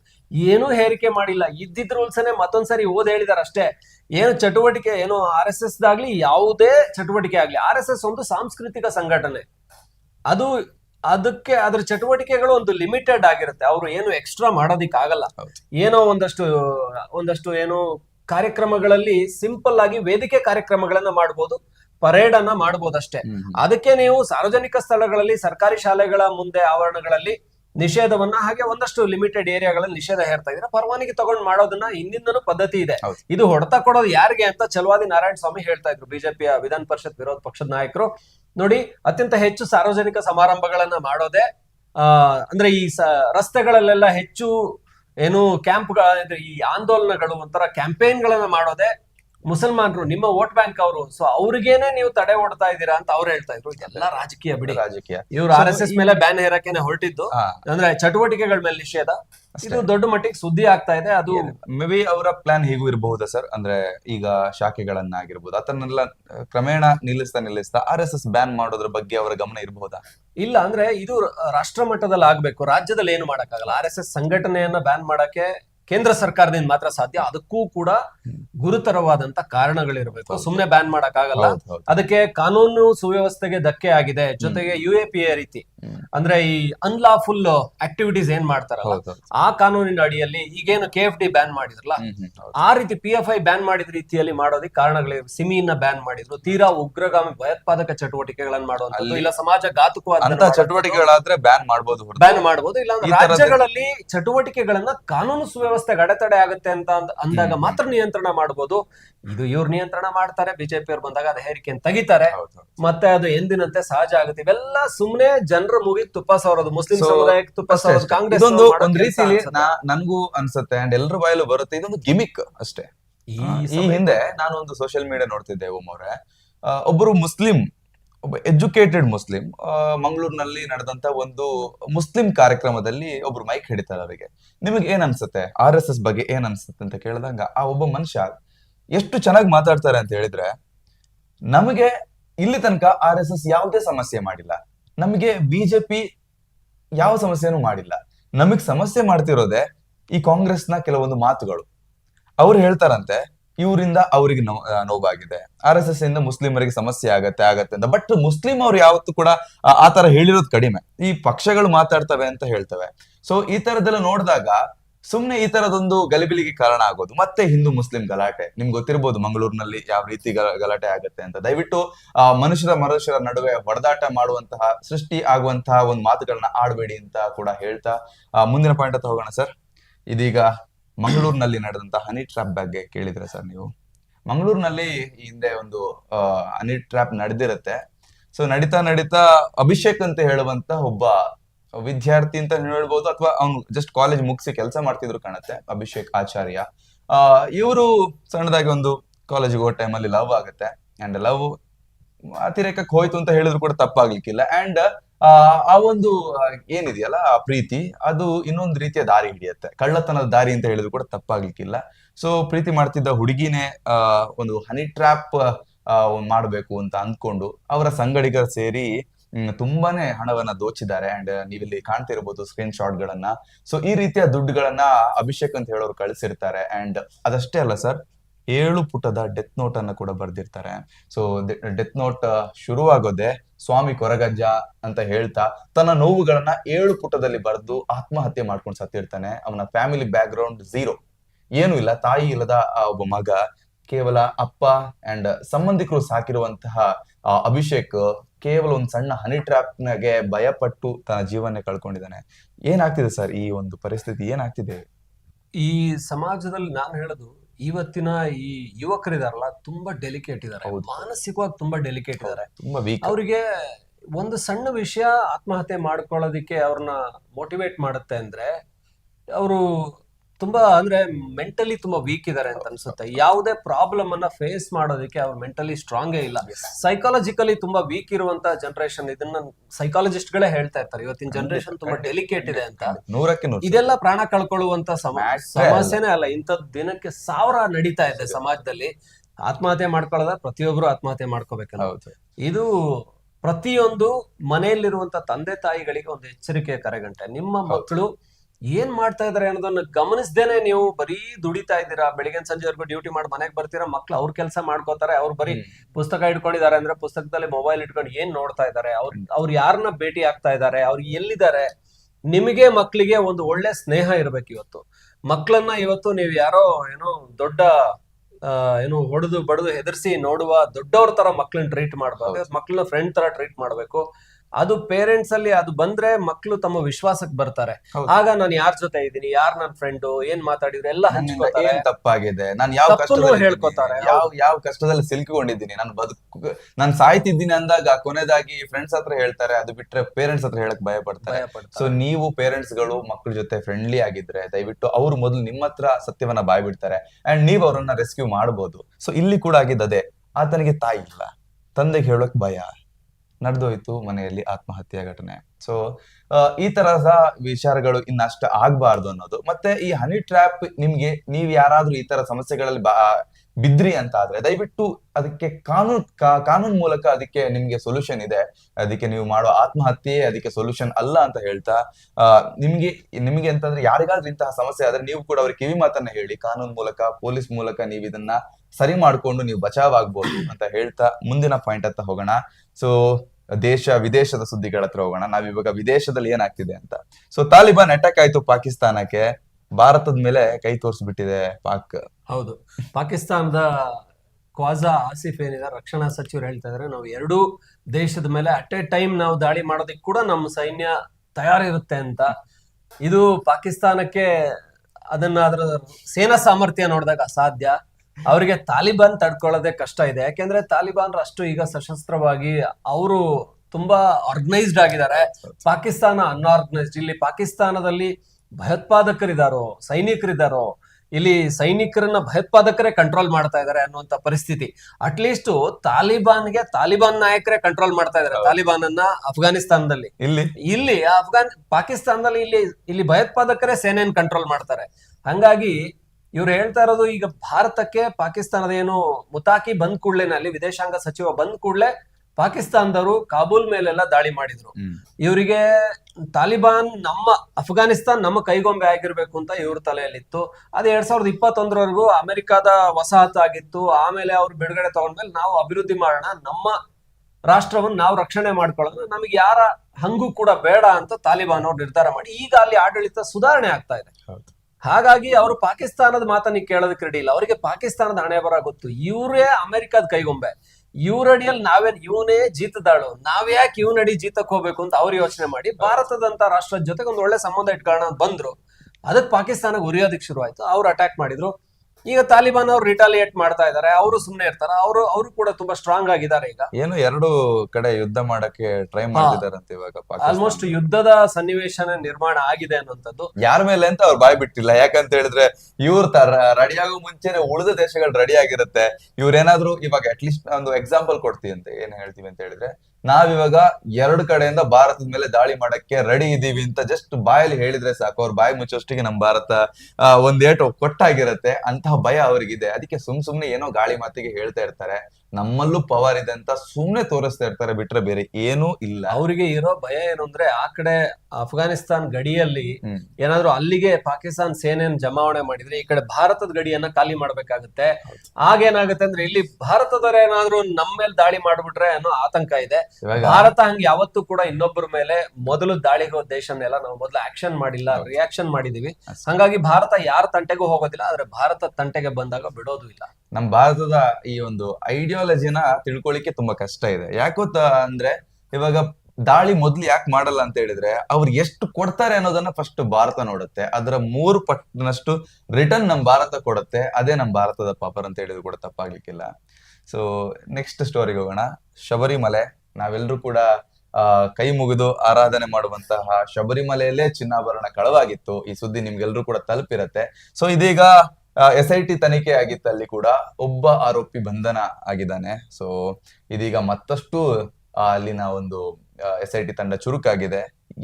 Speaker 2: ಏನೂ ಹೇರಿಕೆ ಮಾಡಿಲ್ಲ. ಇದ್ದಿದ್ ರೂಲ್ಸನೇ ಮತ್ತೊಂದ್ಸರಿ ಓದ್ ಹೇಳಿದಾರ ಅಷ್ಟೇ. ಏನು ಚಟುವಟಿಕೆ ಏನು ಆರ್ ಎಸ್ ಎಸ್ ದಾಗ್ಲಿ ಯಾವುದೇ ಚಟುವಟಿಕೆ ಆಗ್ಲಿ ಆರ್ ಎಸ್ ಎಸ್ ಒಂದು ಸಾಂಸ್ಕೃತಿಕ ಸಂಘಟನೆ. ಅದು ಅದಕ್ಕೆ ಅದ್ರ ಚಟುವಟಿಕೆಗಳು ಒಂದು ಲಿಮಿಟೆಡ್ ಆಗಿರುತ್ತೆ. ಅವರು ಏನು ಎಕ್ಸ್ಟ್ರಾ ಮಾಡೋದಿಕ್ ಆಗಲ್ಲ ಏನೋ ಒಂದಷ್ಟು ಒಂದಷ್ಟು ಏನು ಕಾರ್ಯಕ್ರಮಗಳಲ್ಲಿ ಸಿಂಪಲ್ ಆಗಿ ವೇದಿಕೆ ಕಾರ್ಯಕ್ರಮಗಳನ್ನ ಮಾಡ್ಬೋದು. ಪರೇಡ್ ಅನ್ನ ಮಾಡಬಹುದಷ್ಟೇ ಅದಕ್ಕೆ ನೀವು ಸಾರ್ವಜನಿಕ ಸ್ಥಳಗಳಲ್ಲಿ ಸರ್ಕಾರಿ ಶಾಲೆಗಳ ಮುಂದೆ ಆವರಣಗಳಲ್ಲಿ ನಿಷೇಧವನ್ನ ಹಾಗೆ ಒಂದಷ್ಟು ಲಿಮಿಟೆಡ್ ಏರಿಯಾಗಳಲ್ಲಿ ನಿಷೇಧ ಹೇರ್ತಾ ಇದ್ರೆ ಪರವಾನಗಿ ತಗೊಂಡ್ ಮಾಡೋದನ್ನ ಹಿಂದಿಂದನೂ ಪದ್ಧತಿ ಇದೆ. ಇದು ಹೊಡೆತ ಕೊಡೋದು ಯಾರಿಗೆ ಅಂತ ಚಲುವಾದಿ ನಾರಾಯಣ ಸ್ವಾಮಿ ಹೇಳ್ತಾ ಇದ್ರು. ಬಿಜೆಪಿಯ ವಿಧಾನ ಪರಿಷತ್ ವಿರೋಧ ಪಕ್ಷದ ನಾಯಕರು. ನೋಡಿ ಅತ್ಯಂತ ಹೆಚ್ಚು ಸಾರ್ವಜನಿಕ ಸಮಾರಂಭಗಳನ್ನ ಮಾಡೋದೇ ಆ ಅಂದ್ರೆ ಈ ಸ ರಸ್ತೆಗಳಲ್ಲೆಲ್ಲ ಹೆಚ್ಚು ಏನು ಕ್ಯಾಂಪ್ಗಳ ಈ ಆಂದೋಲನಗಳು ಒಂಥರ ಕ್ಯಾಂಪೇನ್ಗಳನ್ನ ಮಾಡೋದೇ ಮುಸಲ್ಮಾನರು ನಿಮ್ಮ ವೋಟ್ ಬ್ಯಾಂಕ್ ಅವರು ಸೊ ಅವ್ರಿಗೇನೆ ನೀವು ತಡೆ ಓಡ್ತಾ ಇದ್ದೀರಾ ಅಂತ ಅವ್ರು ಹೇಳ್ತಾ ಇದ್ರು ಇದೆಲ್ಲ ರಾಜಕೀಯ ಬಿಡಿ.
Speaker 1: ರಾಜಕೀಯ.
Speaker 2: ಇವ್ರು ಆರ್ ಎಸ್ ಎಸ್ ಮೇಲೆ ಬ್ಯಾನ್ ಹೇರಕೇನೆ ಹೊರಟಿದ್ದು. ಅಂದ್ರೆ ಚಟುವಟಿಕೆಗಳ ಮೇಲೆ ನಿಷೇಧ. ಇದು ದೊಡ್ಡ ಮಟ್ಟಿಗೆ ಸುದ್ದಿ ಆಗ್ತಾ ಇದೆ. ಅದು
Speaker 1: ಮೇ ಬಿ ಅವರ ಪ್ಲಾನ್ ಹೀಗೂ ಇರಬಹುದಾ ಸರ್ ಅಂದ್ರೆ ಈಗ ಶಾಖೆಗಳನ್ನಾಗಿರ್ಬೋದು. ಅದನ್ನೆಲ್ಲ ಕ್ರಮೇಣ ನಿಲ್ಲಿಸ್ತಾ ನಿಲ್ಲಿಸ್ತಾ ಆರ್ ಎಸ್ ಎಸ್ ಬ್ಯಾನ್ ಮಾಡೋದ್ರ ಬಗ್ಗೆ ಅವರ ಗಮನ ಇರಬಹುದಾ?
Speaker 2: ಇಲ್ಲ ಅಂದ್ರೆ ಇದು ರಾಷ್ಟ್ರ ಮಟ್ಟದಲ್ಲಿ ಆಗ್ಬೇಕು. ರಾಜ್ಯದಲ್ಲಿ ಏನು ಮಾಡಕ್ಕಾಗಲ್ಲ. ಆರ್ ಎಸ್ ಎಸ್ ಸಂಘಟನೆಯನ್ನ ಬ್ಯಾನ್ ಮಾಡಕ್ಕೆ ಕೇಂದ್ರ ಸರ್ಕಾರದಿಂದ ಮಾತ್ರ ಸಾಧ್ಯ. ಅದಕ್ಕೂ ಕೂಡ ಗುರುತರವಾದಂತ ಕಾರಣಗಳಿರಬೇಕು.
Speaker 1: ಸುಮ್ಮನೆ
Speaker 2: ಸುಮ್ನೆ ಬ್ಯಾನ್ ಮಾಡಕ್ ಆಗಲ್ಲ
Speaker 1: ಹೌದು, ಹೌದು.
Speaker 2: ಅದಕ್ಕೆ ಕಾನೂನು ಸುವ್ಯವಸ್ಥೆಗೆ ಧಕ್ಕೆ ಆಗಿದೆ. ಜೊತೆಗೆ ಯು ಎ ಪಿ ಎ ರೀತಿ. ಅಂದ್ರೆ ಈ ಅನ್ಲಾಫುಲ್ ಆಕ್ಟಿವಿಟೀಸ್ ಏನ್ ಮಾಡ್ತಾರಲ್ಲ. ಆ ಕಾನೂನಿನ ಅಡಿಯಲ್ಲಿ ಈಗೇನು ಕೆ ಎಫ್ ಡಿ ಬ್ಯಾನ್ ಮಾಡಿದ್ರಲ್ಲ. ಆ ರೀತಿ ಪಿ ಎಫ್ ಐ ಬ್ಯಾನ್ ಮಾಡಿದ ರೀತಿಯಲ್ಲಿ ಮಾಡೋದಕ್ಕೆ ಕಾರಣಗಳಿವೆ ಸಿಮಿಯನ್ನ ಬ್ಯಾನ್ ಮಾಡಿದ್ರು. ತೀರಾ ಉಗ್ರಗಾಮಿ ಭಯೋತ್ಪಾದಕ ಚಟುವಟಿಕೆಗಳನ್ನ ಮಾಡುವಂತದ್ದು ಇಲ್ಲ ಸಮಾಜ ಘಾತುಕವಾದ
Speaker 1: ಚಟುವಟಿಕೆಗಳಾದ್ರೆ ಬ್ಯಾನ್ ಮಾಡಬಹುದು
Speaker 2: ಬ್ಯಾನ್ ಮಾಡಬಹುದು ಇಲ್ಲ ರಾಜ್ಯಗಳಲ್ಲಿ ಚಟುವಟಿಕೆಗಳನ್ನ ಕಾನೂನು ಸುವ್ಯವಸ್ಥೆಗೆ ಅಡೆತಡೆ ಆಗುತ್ತೆ ಅಂತ ಅಂದಾಗ ಮಾತ್ರ ನಿಯಂತ್ರಣ ಮಾಡಬಹುದು ಇದು ಇವ್ರ ನಿಯಂತ್ರಣ ಮಾಡ್ತಾರೆ. ಬಿಜೆಪಿ ಅವ್ರು ಬಂದಾಗ ಅದ ಹೇರಿಕೆಯನ್ನು ತೆಗಿತಾರೆ. ಮತ್ತೆ ಅದು ಎಂದಿನಂತೆ ಸಹಜ ಆಗುತ್ತೆ. ಇವೆಲ್ಲ ಸುಮ್ನೆ ಜನರ ಮುಗಿ ತುಪ್ಪ ಸಾವಿರದು ಮುಸ್ಲಿಂ ಸಮುದಾಯಕ್ಕೆ ತುಪ್ಪ ಸಾವಿರದು ಕಾಂಗ್ರೆಸ್
Speaker 1: ಒಂದು ರೀತಿಲಿ. ನನ್ಗೂ ಅನ್ಸುತ್ತೆ ಅಂಡ್ ಎಲ್ರ ಬಾಯಲ್ಲೂ ಬರುತ್ತೆ. ಇದೊಂದು ಗಿಮಿಕ್ ಅಷ್ಟೇ.
Speaker 2: ಈ
Speaker 1: ಈ ಹಿಂದೆ ನಾನು ಒಂದು ಸೋಷಿಯಲ್ ಮೀಡಿಯಾ ನೋಡ್ತಿದ್ದೆ ಒಮ್ಮೆ ಒಬ್ಬರು ಮುಸ್ಲಿಂ ಒಬ್ಬ ಎಜುಕೇಟೆಡ್ ಮುಸ್ಲಿಂ ಮಂಗಳೂರಿನಲ್ಲಿ ನಡೆದಂತ ಒಂದು ಮುಸ್ಲಿಂ ಕಾರ್ಯಕ್ರಮದಲ್ಲಿ ಒಬ್ರು ಮೈಕ್ ಹಿಡಿತಾರೆ ಅವರಿಗೆ. ನಿಮಗೆ ಏನ್ ಅನ್ಸುತ್ತೆ? ಆರ್ ಎಸ್ ಎಸ್ ಬಗ್ಗೆ ಏನ್ ಅನ್ಸುತ್ತೆ ಅಂತ ಕೇಳಿದಾಗ ಆ ಒಬ್ಬ ಮನುಷ್ಯ ಎಷ್ಟು ಚೆನ್ನಾಗಿ ಮಾತಾಡ್ತಾರೆ ಅಂತ ಹೇಳಿದ್ರೆ, ನಮಗೆ ಇಲ್ಲಿ ತನಕ ಆರ್ ಎಸ್ ಎಸ್ ಯಾವುದೇ ಸಮಸ್ಯೆ ಮಾಡಿಲ್ಲ. ನಮಗೆ ಬಿಜೆಪಿ ಯಾವ ಸಮಸ್ಯೆನೂ ಮಾಡಿಲ್ಲ. ನಮಗ್ ಸಮಸ್ಯೆ ಮಾಡ್ತಿರೋದೇ ಈ ಕಾಂಗ್ರೆಸ್ನ ಕೆಲವೊಂದು ಮಾತುಗಳು. ಅವ್ರು ಹೇಳ್ತಾರಂತೆ ಇವರಿಂದ ಅವರಿಗೆ ನೋ ನೋವಾಗಿದೆ. ಆರ್ ಎಸ್ ಎಸ್ ಇಂದ ಮುಸ್ಲಿಮರಿಗೆ ಸಮಸ್ಯೆ ಆಗತ್ತೆ ಆಗತ್ತೆ ಅಂತ. ಬಟ್ ಮುಸ್ಲಿಂ ಅವ್ರು ಯಾವತ್ತೂ ಕೂಡ, ಆ- ತರ ಹೇಳಿರೋದು ಕಡಿಮೆ. ಈ ಪಕ್ಷಗಳು ಮಾತಾಡ್ತವೆ ಅಂತ ಹೇಳ್ತವೆ. ಸೊ ಈ ತರದೆಲ್ಲ ನೋಡಿದಾಗ ಸುಮ್ನೆ ಈ ತರದೊಂದು ಗಲಿಬಿಲಿಗೆ ಕಾರಣ ಆಗೋದು. ಮತ್ತೆ ಹಿಂದೂ ಮುಸ್ಲಿಂ ಗಲಾಟೆ. ನಿಮ್ಗೆ ಗೊತ್ತಿರ್ಬೋದು ಮಂಗಳೂರಿನಲ್ಲಿ ಯಾವ ರೀತಿ ಗಲ- ಗಲಾಟೆ ಆಗತ್ತೆ ಅಂತ. ದಯವಿಟ್ಟು ಮನುಷ್ಯರ ಮನುಷ್ಯರ ನಡುವೆ ಹೊಡೆದಾಟ ಮಾಡುವಂತಹ, ಸೃಷ್ಟಿ ಆಗುವಂತಹ ಒಂದು ಮಾತುಗಳನ್ನ ಆಡಬೇಡಿ ಅಂತ ಕೂಡ ಹೇಳ್ತಾ ಮುಂದಿನ ಪಾಯಿಂಟ್ ಅಂತ ಹೋಗೋಣ ಸರ್ ಇದೀಗ ಮಂಗಳೂರಿನಲ್ಲಿ ನಡೆದಂತ ಹನಿ ಟ್ರ್ಯಾಪ್ ಬಗ್ಗೆ ಕೇಳಿದ್ರೆ ಸರ್ ನೀವು. ಮಂಗಳೂರಿನಲ್ಲಿ ಹಿಂದೆ ಒಂದು ಹನಿ ಟ್ರ್ಯಾಪ್ ನಡೆದಿರುತ್ತೆ. ಸೊ ನಡೀತಾ ನಡೀತಾ ಅಭಿಷೇಕ್ ಅಂತ ಹೇಳುವಂತ ಒಬ್ಬ ವಿದ್ಯಾರ್ಥಿ ಅಂತ ಹೇಳ್ಬೋದು ಅಥವಾ ಅವ್ನು ಜಸ್ಟ್ ಕಾಲೇಜ್ ಮುಗಿಸಿ ಕೆಲಸ ಮಾಡ್ತಿದ್ರು ಕಾಣತ್ತೆ, ಅಭಿಷೇಕ್ ಆಚಾರ್ಯ. ಇವರು ಸಣ್ಣದಾಗಿ ಒಂದು ಕಾಲೇಜಿಗೆ ಹೋಗೋ ಟೈಮಲ್ಲಿ ಲವ್ ಆಗುತ್ತೆ. ಅಂಡ್ ಲವ್ ಅತಿರೇಕಕ್ಕೆ ಹೋಯ್ತು ಅಂತ ಹೇಳಿದ್ರು ಕೂಡ ತಪ್ಪಾಗ್ಲಿಕ್ಕಿಲ್ಲ. ಅಂಡ್ ಆ ಒಂದು ಏನಿದೆಯಲ್ಲ, ಆ ಪ್ರೀತಿ, ಅದು ಇನ್ನೊಂದು ರೀತಿಯ ದಾರಿ ಹಿಡಿಯುತ್ತೆ. ಕಳ್ಳತನದ ದಾರಿ ಅಂತ ಹೇಳಿದ್ರು ಕೂಡ ತಪ್ಪಾಗ್ಲಿಕ್ಕಿಲ್ಲ. ಸೊ ಪ್ರೀತಿ ಮಾಡ್ತಿದ್ದ ಹುಡುಗಿನೇ ಒಂದು ಹನಿ ಟ್ರ್ಯಾಪ್ ಮಾಡಬೇಕು ಅಂತ ಅಂದ್ಕೊಂಡು ಅವರ ಸಂಗಡಿಗರು ಸೇರಿ ತುಂಬಾನೇ ಹಣವನ್ನ ದೋಚಿದ್ದಾರೆ. ಅಂಡ್ ನೀವಿಲ್ಲಿ ಕಾಣ್ತಿರ್ಬೋದು ಸ್ಕ್ರೀನ್ ಶಾಟ್ ಗಳನ್ನ ಸೊ ಈ ರೀತಿಯ ದುಡ್ಡುಗಳನ್ನ ಅಭಿಷೇಕ್ ಅಂತ ಹೇಳೋರು ಕಳಿಸಿರ್ತಾರೆ. ಅಂಡ್ ಅದಷ್ಟೇ ಅಲ್ಲ ಸರ್, ಏಳು ಪುಟದ ಡೆತ್ ನೋಟ್ ಅನ್ನ ಕೂಡ ಬರ್ದಿರ್ತಾರೆ. ಸೊ ಡೆತ್ ನೋಟ್ ಶುರುವಾಗೋದೆ ಸ್ವಾಮಿ ಕೊರಗಜ್ಜ ಅಂತ ಹೇಳ್ತಾ ತನ್ನ ನೋವುಗಳನ್ನ ಏಳು ಪುಟದಲ್ಲಿ ಬರೆದು ಆತ್ಮಹತ್ಯೆ ಮಾಡ್ಕೊಂಡು ಸತ್ತಿರ್ತಾನೆ. ಅವನ ಫ್ಯಾಮಿಲಿ ಬ್ಯಾಕ್ ಗ್ರೌಂಡ್ ಝೀರೋ ಏನು ಇಲ್ಲ, ತಾಯಿ ಇಲ್ಲದ ಒಬ್ಬ ಮಗ, ಕೇವಲ ಅಪ್ಪ ಅಂಡ್ ಸಂಬಂಧಿಕರು ಸಾಕಿರುವಂತಹ ಅಭಿಷೇಕ್ ಕೇವಲ ಒಂದು ಸಣ್ಣ ಹನಿ ಟ್ರ್ಯಾಪ್ನಾಗೆ ಭಯಪಟ್ಟು ತನ್ನ ಜೀವನ ಕಳ್ಕೊಂಡಿದ್ದಾನೆ. ಏನಾಗ್ತಿದೆ ಸರ್ ಈ ಒಂದು ಪರಿಸ್ಥಿತಿ? ಏನಾಗ್ತಿದೆ?
Speaker 2: ಈ ಸಮಾಜದಲ್ಲಿ ನಾನು ಹೇಳೋದು ಇವತ್ತಿನ ಈ ಯುವಕರಿದಾರಲ್ಲ ತುಂಬಾ ಡೆಲಿಕೇಟ್ ಇದಾರೆ. ಮಾನಸಿಕವಾಗಿ ತುಂಬಾ ಡೆಲಿಕೇಟ್ ಇದಾರೆ.
Speaker 1: ತುಂಬಾ ವೀಕ್
Speaker 2: ಅವರಿಗೆ ಒಂದು ಸಣ್ಣ ವಿಷಯ ಆತ್ಮಹತ್ಯೆ ಮಾಡ್ಕೊಳ್ಳೋದಿಕ್ಕೆ ಅವ್ರನ್ನ ಮೋಟಿವೇಟ್ ಮಾಡುತ್ತೆ ಅಂದ್ರೆ ಅವರು ತುಂಬಾ ಅಂದ್ರೆ ಮೆಂಟಲಿ ತುಂಬಾ ವೀಕ್ ಇದ್ದಾರೆ ಅಂತ ಅನ್ಸುತ್ತೆ. ಯಾವುದೇ ಪ್ರಾಬ್ಲಮ್ ಅನ್ನ ಫೇಸ್ ಮಾಡೋದಕ್ಕೆ ಅವ್ರು ಮೆಂಟಲಿ ಸ್ಟ್ರಾಂಗೇ ಇಲ್ಲ. ಸೈಕಾಲಜಿಕಲಿ ತುಂಬಾ ವೀಕ್ ಇರುವಂತ ಜನರೇಷನ್ ಇದನ್ನ ಸೈಕಾಲಜಿಸ್ಟ್ ಗಳೇ ಹೇಳ್ತಾ ಇರ್ತಾರೆ. ಇವತ್ತಿನ ಜನರೇಷನ್ ತುಂಬಾ ಡೆಲಿಕೇಟ್ ಇದೆ ಅಂತ.
Speaker 1: ನೂರಕ್ಕೆ ನೂರು
Speaker 2: ಇದೆಲ್ಲ ಪ್ರಾಣ ಕಳ್ಕೊಳ್ಳುವಂತ ಸಮ ಸಮಸ್ಯೆನೇ ಅಲ್ಲ ಇಂಥದ್ ದಿನಕ್ಕೆ ಸಾವಿರ ನಡೀತಾ ಇದೆ ಸಮಾಜದಲ್ಲಿ. ಆತ್ಮಹತ್ಯೆ ಮಾಡ್ಕೊಳ್ಳೋದ ಪ್ರತಿಯೊಬ್ರು ಆತ್ಮಹತ್ಯೆ ಮಾಡ್ಕೋಬೇಕಲ್ಲ. ಇದು ಪ್ರತಿಯೊಂದು ಮನೆಯಲ್ಲಿರುವಂತ ತಂದೆ ತಾಯಿಗಳಿಗೆ ಒಂದು ಎಚ್ಚರಿಕೆಯ ಕರೆಗಂಟೆ. ನಿಮ್ಮ ಮಕ್ಕಳು ಏನ್ ಮಾಡ್ತಾ ಇದಾರೆ ಅನ್ನೋದನ್ನ ಗಮನಿಸ್ದೇನೆ ನೀವು ಬರೀ ದುಡಿತಾ ಇದ್ದೀರಾ? ಬೆಳಿಗ್ಗೆ ಸಂಜೆವರೆಗೂ ಡ್ಯೂಟಿ ಮಾಡಿ ಮನೆಗೆ ಬರ್ತೀರಾ? ಮಕ್ಳು ಅವ್ರ ಕೆಲಸ ಮಾಡ್ಕೋತಾರೆ ಅವ್ರು ಬರೀ ಪುಸ್ತಕ ಇಟ್ಕೊಂಡಿದ್ದಾರೆ ಅಂದ್ರೆ ಪುಸ್ತಕದಲ್ಲಿ ಮೊಬೈಲ್ ಇಟ್ಕೊಂಡು ಏನ್ ನೋಡ್ತಾ ಇದ್ದಾರೆ ಅವ್ರ ಅವ್ರ ಯಾರನ್ನ ಭೇಟಿ ಆಗ್ತಾ ಇದ್ದಾರೆ ಅವ್ರು ಎಲ್ಲಿದ್ದಾರೆ? ನಿಮಗೆ ಮಕ್ಕಳಿಗೆ ಒಂದು ಒಳ್ಳೆ ಸ್ನೇಹ ಇರ್ಬೇಕು ಇವತ್ತು. ಮಕ್ಕಳನ್ನ ಇವತ್ತು ನೀವು ಯಾರೋ ಏನೋ ದೊಡ್ಡ ಏನು ಹೊಡೆದು ಬಡದು ಹೆದರ್ಸಿ ನೋಡುವ ದೊಡ್ಡವ್ರ ತರ ಮಕ್ಕಳನ್ನ ಟ್ರೀಟ್ ಮಾಡಬಾರ್ದು ಮಕ್ಕಳನ್ನ ಫ್ರೆಂಡ್ ತರ ಟ್ರೀಟ್ ಮಾಡಬೇಕು. ಅದು ಪೇರೆಂಟ್ಸ್ ಅಲ್ಲಿ ಅದು ಬಂದ್ರೆ ಮಕ್ಕಳು ತಮ್ಮ ವಿಶ್ವಾಸಕ್ಕೆ ಬರ್ತಾರೆ. ಆಗ ನಾನು ಯಾರ ಜೊತೆ ಇದ್ದೀನಿ ಯಾರ್ ನನ್ನ ಫ್ರೆಂಡು ಏನ್ ಮಾತಾಡಿದ್ರು ಎಲ್ಲ ಹಂಚ್ಕೊತಾರೆ.
Speaker 1: ಏನ್ ತಪ್ಪಾಗಿದೆ? ನಾನು ಯಾವ ಕಷ್ಟದಲ್ಲಿ
Speaker 2: ಹೇಳ್ಕೊತಾರೆ.
Speaker 1: ಯಾವ ಯಾವ ಕಷ್ಟದಲ್ಲಿ ಸಿಲ್ಕೊಂಡಿದ್ದೀನಿ ನಾನು ಬದುಕು ನಾನು ಸಾಯ್ತಿದ್ದೀನಿ ಅಂದಾಗ ಕೊನೆದಾಗಿ ಫ್ರೆಂಡ್ಸ್ ಹತ್ರ ಹೇಳ್ತಾರೆ. ಅದು ಬಿಟ್ರೆ ಪೇರೆಂಟ್ಸ್ ಹತ್ರ ಹೇಳಕ್ ಭಯ ಪಡ್ತಾರೆ ಸೊ ನೀವು ಪೇರೆಂಟ್ಸ್ಗಳು ಮಕ್ಕಳ ಜೊತೆ ಫ್ರೆಂಡ್ಲಿ ಆಗಿದ್ರೆ ದಯವಿಟ್ಟು ಅವ್ರು ಮೊದಲು ನಿಮ್ಮ ಹತ್ರ ಸತ್ಯವನ್ನ ಬಾಯ್ ಬಿಡ್ತಾರೆ ಅಂಡ್ ನೀವು ಅವರನ್ನ ರೆಸ್ಕ್ಯೂ ಮಾಡಬಹುದು ಸೊ ಇಲ್ಲಿ ಕೂಡ ಆಗಿದ್ದದೆ ಆತನಿಗೆ ತಾಯಿ ಇಲ್ಲ. ತಂದೆಗೆ ಹೇಳಕ್ ಭಯ. ನಡೆದೋಯ್ತು ಮನೆಯಲ್ಲಿ ಆತ್ಮಹತ್ಯೆ ಘಟನೆ. ಸೊ ಈ ತರಹದ ವಿಚಾರಗಳು ಇನ್ನಷ್ಟು ಆಗ್ಬಾರ್ದು ಅನ್ನೋದು. ಮತ್ತೆ ಈ ಹನಿ ಟ್ರ್ಯಾಪ್ ನಿಮ್ಗೆ ನೀವ್ ಯಾರಾದ್ರೂ ಈ ತರ ಸಮಸ್ಯೆಗಳಲ್ಲಿ ಬಾ ಬಿದ್ರಿ ಅಂತ ಆದ್ರೆ ದಯವಿಟ್ಟು ಅದಕ್ಕೆ ಕಾನೂನ್ ಕಾನೂನು ಮೂಲಕ ಅದಕ್ಕೆ ನಿಮ್ಗೆ ಸೊಲ್ಯೂಷನ್ ಇದೆ. ಅದಕ್ಕೆ ನೀವು ಮಾಡೋ ಆತ್ಮಹತ್ಯೆ ಅದಕ್ಕೆ ಸೊಲ್ಯೂಷನ್ ಅಲ್ಲ ಅಂತ ಹೇಳ್ತಾ ನಿಮ್ಗೆ ನಿಮ್ಗೆ ಅಂತಂದ್ರೆ ಯಾರಿಗಾದ್ರೂ ಇಂತಹ ಸಮಸ್ಯೆ ಆದ್ರೆ ನೀವು ಕೂಡ ಅವ್ರಿಗೆ ಕಿವಿ ಮಾತನ್ನ ಹೇಳಿ, ಕಾನೂನು ಮೂಲಕ, ಪೊಲೀಸ್ ಮೂಲಕ ನೀವು ಇದನ್ನ ಸರಿ ಮಾಡ್ಕೊಂಡು ನೀವು ಬಚಾವ್ ಆಗ್ಬೋದು ಅಂತ ಹೇಳ್ತಾ ಮುಂದಿನ ಪಾಯಿಂಟ್ ಅಂತ ಹೋಗೋಣ. ಸೊ ದೇಶ, ವಿದೇಶದ ಸುದ್ದಿಗಳ ಹತ್ರ ಹೋಗೋಣ. ನಾವಿವಾಗ ವಿದೇಶದಲ್ಲಿ ಏನಾಗ್ತಿದೆ ಅಂತ. ಸೊ ತಾಲಿಬಾನ್ ಅಟ್ಯಾಕ್ ಆಯ್ತು ಪಾಕಿಸ್ತಾನಕ್ಕೆ. ಭಾರತದ ಮೇಲೆ ಕೈ ತೋರಿಸ್ಬಿಟ್ಟಿದೆ ಪಾಕ್.
Speaker 2: ಹೌದು. ಪಾಕಿಸ್ತಾನದ ಕ್ವಾಜಾ ಆಸಿಫ್ ಏನಿದ್ದಾರೆ ರಕ್ಷಣಾ ಸಚಿವರು ಹೇಳ್ತಾ ಇದ್ದಾರೆ ನಾವು ಎರಡೂ ದೇಶದ ಮೇಲೆ ಅಟ್ ಎ ಟೈಮ್ ನಾವು ದಾಳಿ ಮಾಡೋದಕ್ಕೆ ಕೂಡ ನಮ್ಮ ಸೈನ್ಯ ತಯಾರಿರುತ್ತೆ ಅಂತ. ಇದು ಪಾಕಿಸ್ತಾನಕ್ಕೆ ಅದನ್ನ ಅದರ ಸೇನಾ ಸಾಮರ್ಥ್ಯ ನೋಡಿದಾಗ ಅಸಾಧ್ಯ. ಅವರಿಗೆ ತಾಲಿಬಾನ್ ತಡ್ಕೊಳ್ಳೋದೆ ಕಷ್ಟ ಇದೆ. ಯಾಕೆಂದ್ರೆ ತಾಲಿಬಾನ್ ಅಷ್ಟು ಈಗ ಸಶಸ್ತ್ರವಾಗಿ ಅವರು ತುಂಬಾ ಆರ್ಗನೈಸ್ಡ್ ಆಗಿದ್ದಾರೆ. ಪಾಕಿಸ್ತಾನ ಅನ್ಆರ್ಗನೈಸ್ಡ್ ಇಲ್ಲಿ ಪಾಕಿಸ್ತಾನದಲ್ಲಿ ಭಯೋತ್ಪಾದಕರಿದಾರೋ ಸೈನಿಕರಿದ್ದಾರೋ ಇಲ್ಲಿ ಸೈನಿಕರನ್ನ ಭಯೋತ್ಪಾದಕರೇ ಕಂಟ್ರೋಲ್ ಮಾಡ್ತಾ ಇದ್ದಾರೆ ಅನ್ನುವಂತ ಪರಿಸ್ಥಿತಿ. ಅಟ್ಲೀಸ್ಟ್ ತಾಲಿಬಾನ್ಗೆ ತಾಲಿಬಾನ್ ನಾಯಕರೇ ಕಂಟ್ರೋಲ್ ಮಾಡ್ತಾ ಇದಾರೆ
Speaker 1: ಹೌದು.
Speaker 2: ತಾಲಿಬಾನ್ ಅನ್ನ ಅಫ್ಘಾನಿಸ್ತಾನದಲ್ಲಿ.
Speaker 1: ಇಲ್ಲಿ?
Speaker 2: ಇಲ್ಲಿ ಅಫ್ಘಾನ್ ಪಾಕಿಸ್ತಾನದಲ್ಲಿ ಇಲ್ಲಿ ಇಲ್ಲಿ ಭಯೋತ್ಪಾದಕರೇ ಸೇನೆಯನ್ನು ಕಂಟ್ರೋಲ್ ಮಾಡ್ತಾರೆ. ಹಂಗಾಗಿ ಇವ್ರು ಹೇಳ್ತಾ ಇರೋದು ಈಗ ಭಾರತಕ್ಕೆ ಪಾಕಿಸ್ತಾನದ ಏನು ಮುತಾಕಿ ಬಂದ್ ಕೂಡ್ಲೇನೆ ಅಲ್ಲಿ ವಿದೇಶಾಂಗ ಸಚಿವ ಬಂದ್ ಕೂಡ್ಲೆ ಪಾಕಿಸ್ತಾನದವರು ಕಾಬೂಲ್ ಮೇಲೆಲ್ಲ ದಾಳಿ ಮಾಡಿದ್ರು. ಇವರಿಗೆ ತಾಲಿಬಾನ್ ನಮ್ಮ ಅಫ್ಘಾನಿಸ್ತಾನ್ ನಮ್ಮ ಕೈಗೊಂಬೆ ಆಗಿರ್ಬೇಕು ಅಂತ ಇವ್ರ ತಲೆಯಲ್ಲಿತ್ತು ಅದು ಎರಡ್ ಸಾವಿರದ ಇಪ್ಪತ್ತೊಂದರವರೆಗೂ ಅಮೆರಿಕಾದ ವಸಾಹತು ಆಗಿತ್ತು ಆಮೇಲೆ ಅವ್ರು ಬಿಡುಗಡೆ ತಗೊಂಡ್ಮೇಲೆ ನಾವು ಅಭಿವೃದ್ಧಿ ಮಾಡೋಣ ನಮ್ಮ ರಾಷ್ಟ್ರವನ್ನು ನಾವು ರಕ್ಷಣೆ ಮಾಡ್ಕೊಳ್ಳೋಣ ನಮಗೆ ಯಾರ ಹಂಗೂ ಕೂಡ ಬೇಡ ಅಂತ ತಾಲಿಬಾನ್ ಅವ್ರು ನಿರ್ಧಾರ ಮಾಡಿ ಈಗ ಅಲ್ಲಿ ಆಡಳಿತ ಸುಧಾರಣೆ ಆಗ್ತಾ ಇದೆ. ಹಾಗಾಗಿ ಅವರು ಪಾಕಿಸ್ತಾನದ ಮಾತನ್ನ ಕೇಳೋದಕ್ಕೆ ರೆಡಿ ಇಲ್ಲ. ಅವರಿಗೆ ಪಾಕಿಸ್ತಾನದ ಹಣೆ ಬರ ಗೊತ್ತು. ಇವರೇ ಅಮೆರಿಕದ ಕೈಗೊಂಬೆ. ಇವ್ರಡಿಯಲ್ಲಿ ನಾವೇನ್ ಇವನೇ ಜೀತದಾಳು. ನಾವ್ಯಾಕೆ ಇವನಡಿ ಜೀತಕ್ಕೆ ಹೋಗ್ಬೇಕು ಅಂತ ಅವ್ರು ಯೋಚನೆ ಮಾಡಿ ಭಾರತದಂತ ರಾಷ್ಟ್ರದ ಜೊತೆಗೆ ಒಂದು ಒಳ್ಳೆ ಸಂಬಂಧ ಇಟ್ಕೊಳ್ಳೋಣ ಬಂದ್ರು. ಅದಕ್ಕೆ ಪಾಕಿಸ್ತಾನಕ್ಕೆ ಉರಿಯೋದಕ್ಕೆ ಶುರು ಆಯ್ತು ಅವ್ರು ಅಟ್ಯಾಕ್ ಮಾಡಿದ್ರು. ಈಗ ತಾಲಿಬಾನ್ ಅವ್ರು ರಿಟಾಲಿಯೇಟ್ ಮಾಡ್ತಾ ಇದಾರೆ ಅವರು ಸುಮ್ನೆ ಇರ್ತಾರೆ ಅವರು ಅವರು ಕೂಡ ತುಂಬಾ ಸ್ಟ್ರಾಂಗ್ ಆಗಿದ್ದಾರೆ ಈಗ.
Speaker 1: ಏನು ಎರಡು ಕಡೆ ಯುದ್ಧ ಮಾಡಕ್ಕೆ ಟ್ರೈ ಮಾಡ್ತಿದಾರಂತೆ ಇವಾಗ ಪಾಕಿಸ್ತಾನ.
Speaker 2: ಆಲ್ಮೋಸ್ಟ್ ಯುದ್ಧದ ಸನ್ನಿವೇಶನ ನಿರ್ಮಾಣ ಆಗಿದೆ ಅನ್ನುವಂಥದ್ದು.
Speaker 1: ಯಾರ ಮೇಲೆ ಅಂತ ಅವ್ರು ಬಾಯ್ ಬಿಟ್ಟಿಲ್ಲ. ಯಾಕಂತ ಹೇಳಿದ್ರೆ ಇವ್ರ ರೆಡಿ ಆಗೋ ಮುಂಚೆನೆ ಉಳಿದ ದೇಶಗಳು ರೆಡಿ ಆಗಿರುತ್ತೆ. ಇವ್ರೇನಾದ್ರೂ ಇವಾಗ ಅಟ್ಲೀಸ್ಟ್ ಒಂದು ಎಕ್ಸಾಂಪಲ್ ಕೊಡ್ತೀವಿ ಅಂತ ಏನ್ ಹೇಳ್ತೀವಿ ಅಂತ ಹೇಳಿದ್ರೆ ನಾವಿವಾಗ ಎರಡು ಕಡೆಯಿಂದ ಭಾರತದ ಮೇಲೆ ದಾಳಿ ಮಾಡಕ್ಕೆ ರೆಡಿ ಇದೀವಿ ಅಂತ ಜಸ್ಟ್ ಬಾಯಲ್ಲಿ ಹೇಳಿದ್ರೆ ಸಾಕು. ಅವ್ರ ಬಾಯಿ ಮುಚ್ಚೋಷ್ಟಿಗೆ ನಮ್ ಭಾರತ ಒಂದೇಟು ಕೊಟ್ಟಾಗಿರತ್ತೆ. ಅಂತಹ ಭಯ ಅವ್ರಿಗಿದೆ. ಅದಕ್ಕೆ ಸುಮ್ ಸುಮ್ನೆ ಏನೋ ಗಾಳಿ ಮಾತಿಗೆ ಹೇಳ್ತಾ ಇರ್ತಾರೆ. ನಮ್ಮಲ್ಲೂ ಪವರ್ ಇದೆ ಅಂತ ಸುಮ್ನೆ ತೋರಿಸ್ತಾ ಇರ್ತಾರೆ ಬಿಟ್ರೆ ಬೇರೆ ಏನೂ ಇಲ್ಲ.
Speaker 2: ಅವರಿಗೆ ಇರೋ ಭಯ ಏನು ಅಂದ್ರೆ ಆ ಕಡೆ ಅಫ್ಘಾನಿಸ್ತಾನ್ ಗಡಿಯಲ್ಲಿ ಏನಾದ್ರೂ ಅಲ್ಲಿಗೆ ಪಾಕಿಸ್ತಾನ್ ಸೇನೆಯನ್ನು ಜಮಾವಣೆ ಮಾಡಿದ್ರೆ ಈ ಕಡೆ ಭಾರತದ ಗಡಿಯನ್ನ ಖಾಲಿ ಮಾಡ್ಬೇಕಾಗುತ್ತೆ. ಆಗೇನಾಗುತ್ತೆ ಅಂದ್ರೆ ಇಲ್ಲಿ ಭಾರತದವರ ಏನಾದ್ರೂ ನಮ್ಮ ಮೇಲೆ ದಾಳಿ ಮಾಡ್ಬಿಟ್ರೆ ಅನ್ನೋ ಆತಂಕ ಇದೆ. ಭಾರತ ಹಂಗೆ ಯಾವತ್ತೂ ಕೂಡ ಇನ್ನೊಬ್ಬರ ಮೇಲೆ ಮೊದಲು ದಾಳಿಗೆ ಹೋದ ದೇಶನೆಲ್ಲ ನಾವು ಮೊದಲು ಆಕ್ಷನ್ ಮಾಡಿಲ್ಲ ರಿಯಾಕ್ಷನ್ ಮಾಡಿದೀವಿ. ಹಂಗಾಗಿ ಭಾರತ ಯಾರ ತಂಟೆಗೂ ಹೋಗೋದಿಲ್ಲ ಆದ್ರೆ ಭಾರತ ತಂಟೆಗೆ ಬಂದಾಗ ಬಿಡೋದು ಇಲ್ಲ.
Speaker 1: ನಮ್ ಭಾರತದ ಈ ಒಂದು ಐಡಿಯಾಲಜಿನ ತಿಳ್ಕೊಳ್ಳಿಕ್ಕೆ ತುಂಬಾ ಕಷ್ಟ ಇದೆ. ಯಾಕೋತ ಅಂದ್ರೆ, ಇವಾಗ ದಾಳಿ ಮೊದ್ಲು ಯಾಕೆ ಮಾಡಲ್ಲ ಅಂತ ಹೇಳಿದ್ರೆ, ಅವ್ರು ಎಷ್ಟು ಕೊಡ್ತಾರೆ ಅನ್ನೋದನ್ನ ಫಸ್ಟ್ ಭಾರತ ನೋಡುತ್ತೆ. ಅದರ ಮೂರು ಪಟ್ಟಿನಷ್ಟು ರಿಟರ್ನ್ ನಮ್ ಭಾರತ ಕೊಡುತ್ತೆ. ಅದೇ ನಮ್ ಭಾರತದ ಪಾಪರ್ ಅಂತ ಹೇಳಿದ್ರು ಕೂಡ ತಪ್ಪಾಗ್ಲಿಕ್ಕಿಲ್ಲ. ಸೊ ನೆಕ್ಸ್ಟ್ ಸ್ಟೋರಿಗೆ ಹೋಗೋಣ. ಶಬರಿಮಲೆ ನಾವೆಲ್ಲರೂ ಕೂಡ, ಆ, ಕೈ ಮುಗಿದು ಆರಾಧನೆ ಮಾಡುವಂತಹ ಶಬರಿಮಲೆಯಲ್ಲೇ ಚಿನ್ನಾಭರಣ ಕಳವಾಗಿತ್ತು. ಈ ಸುದ್ದಿ ನಿಮ್ಗೆಲ್ರೂ ಕೂಡ ತಲುಪಿರತ್ತೆ. ಸೊ ಇದೀಗ ಎಸ್ ಐ ಟಿ ತನಿಖೆ ಆಗಿತ್ತು ಅಲ್ಲಿ ಕೂಡ ಒಬ್ಬ ಆರೋಪಿ ಬಂಧನ ಆಗಿದ್ದಾನೆ. ಸೊ ಇದೀಗ ಮತ್ತಷ್ಟು ಅಲ್ಲಿನ ಒಂದು ಎಸ್ ಐ ಟಿ ತಂಡ ಚುರುಕಾಗಿದೆ.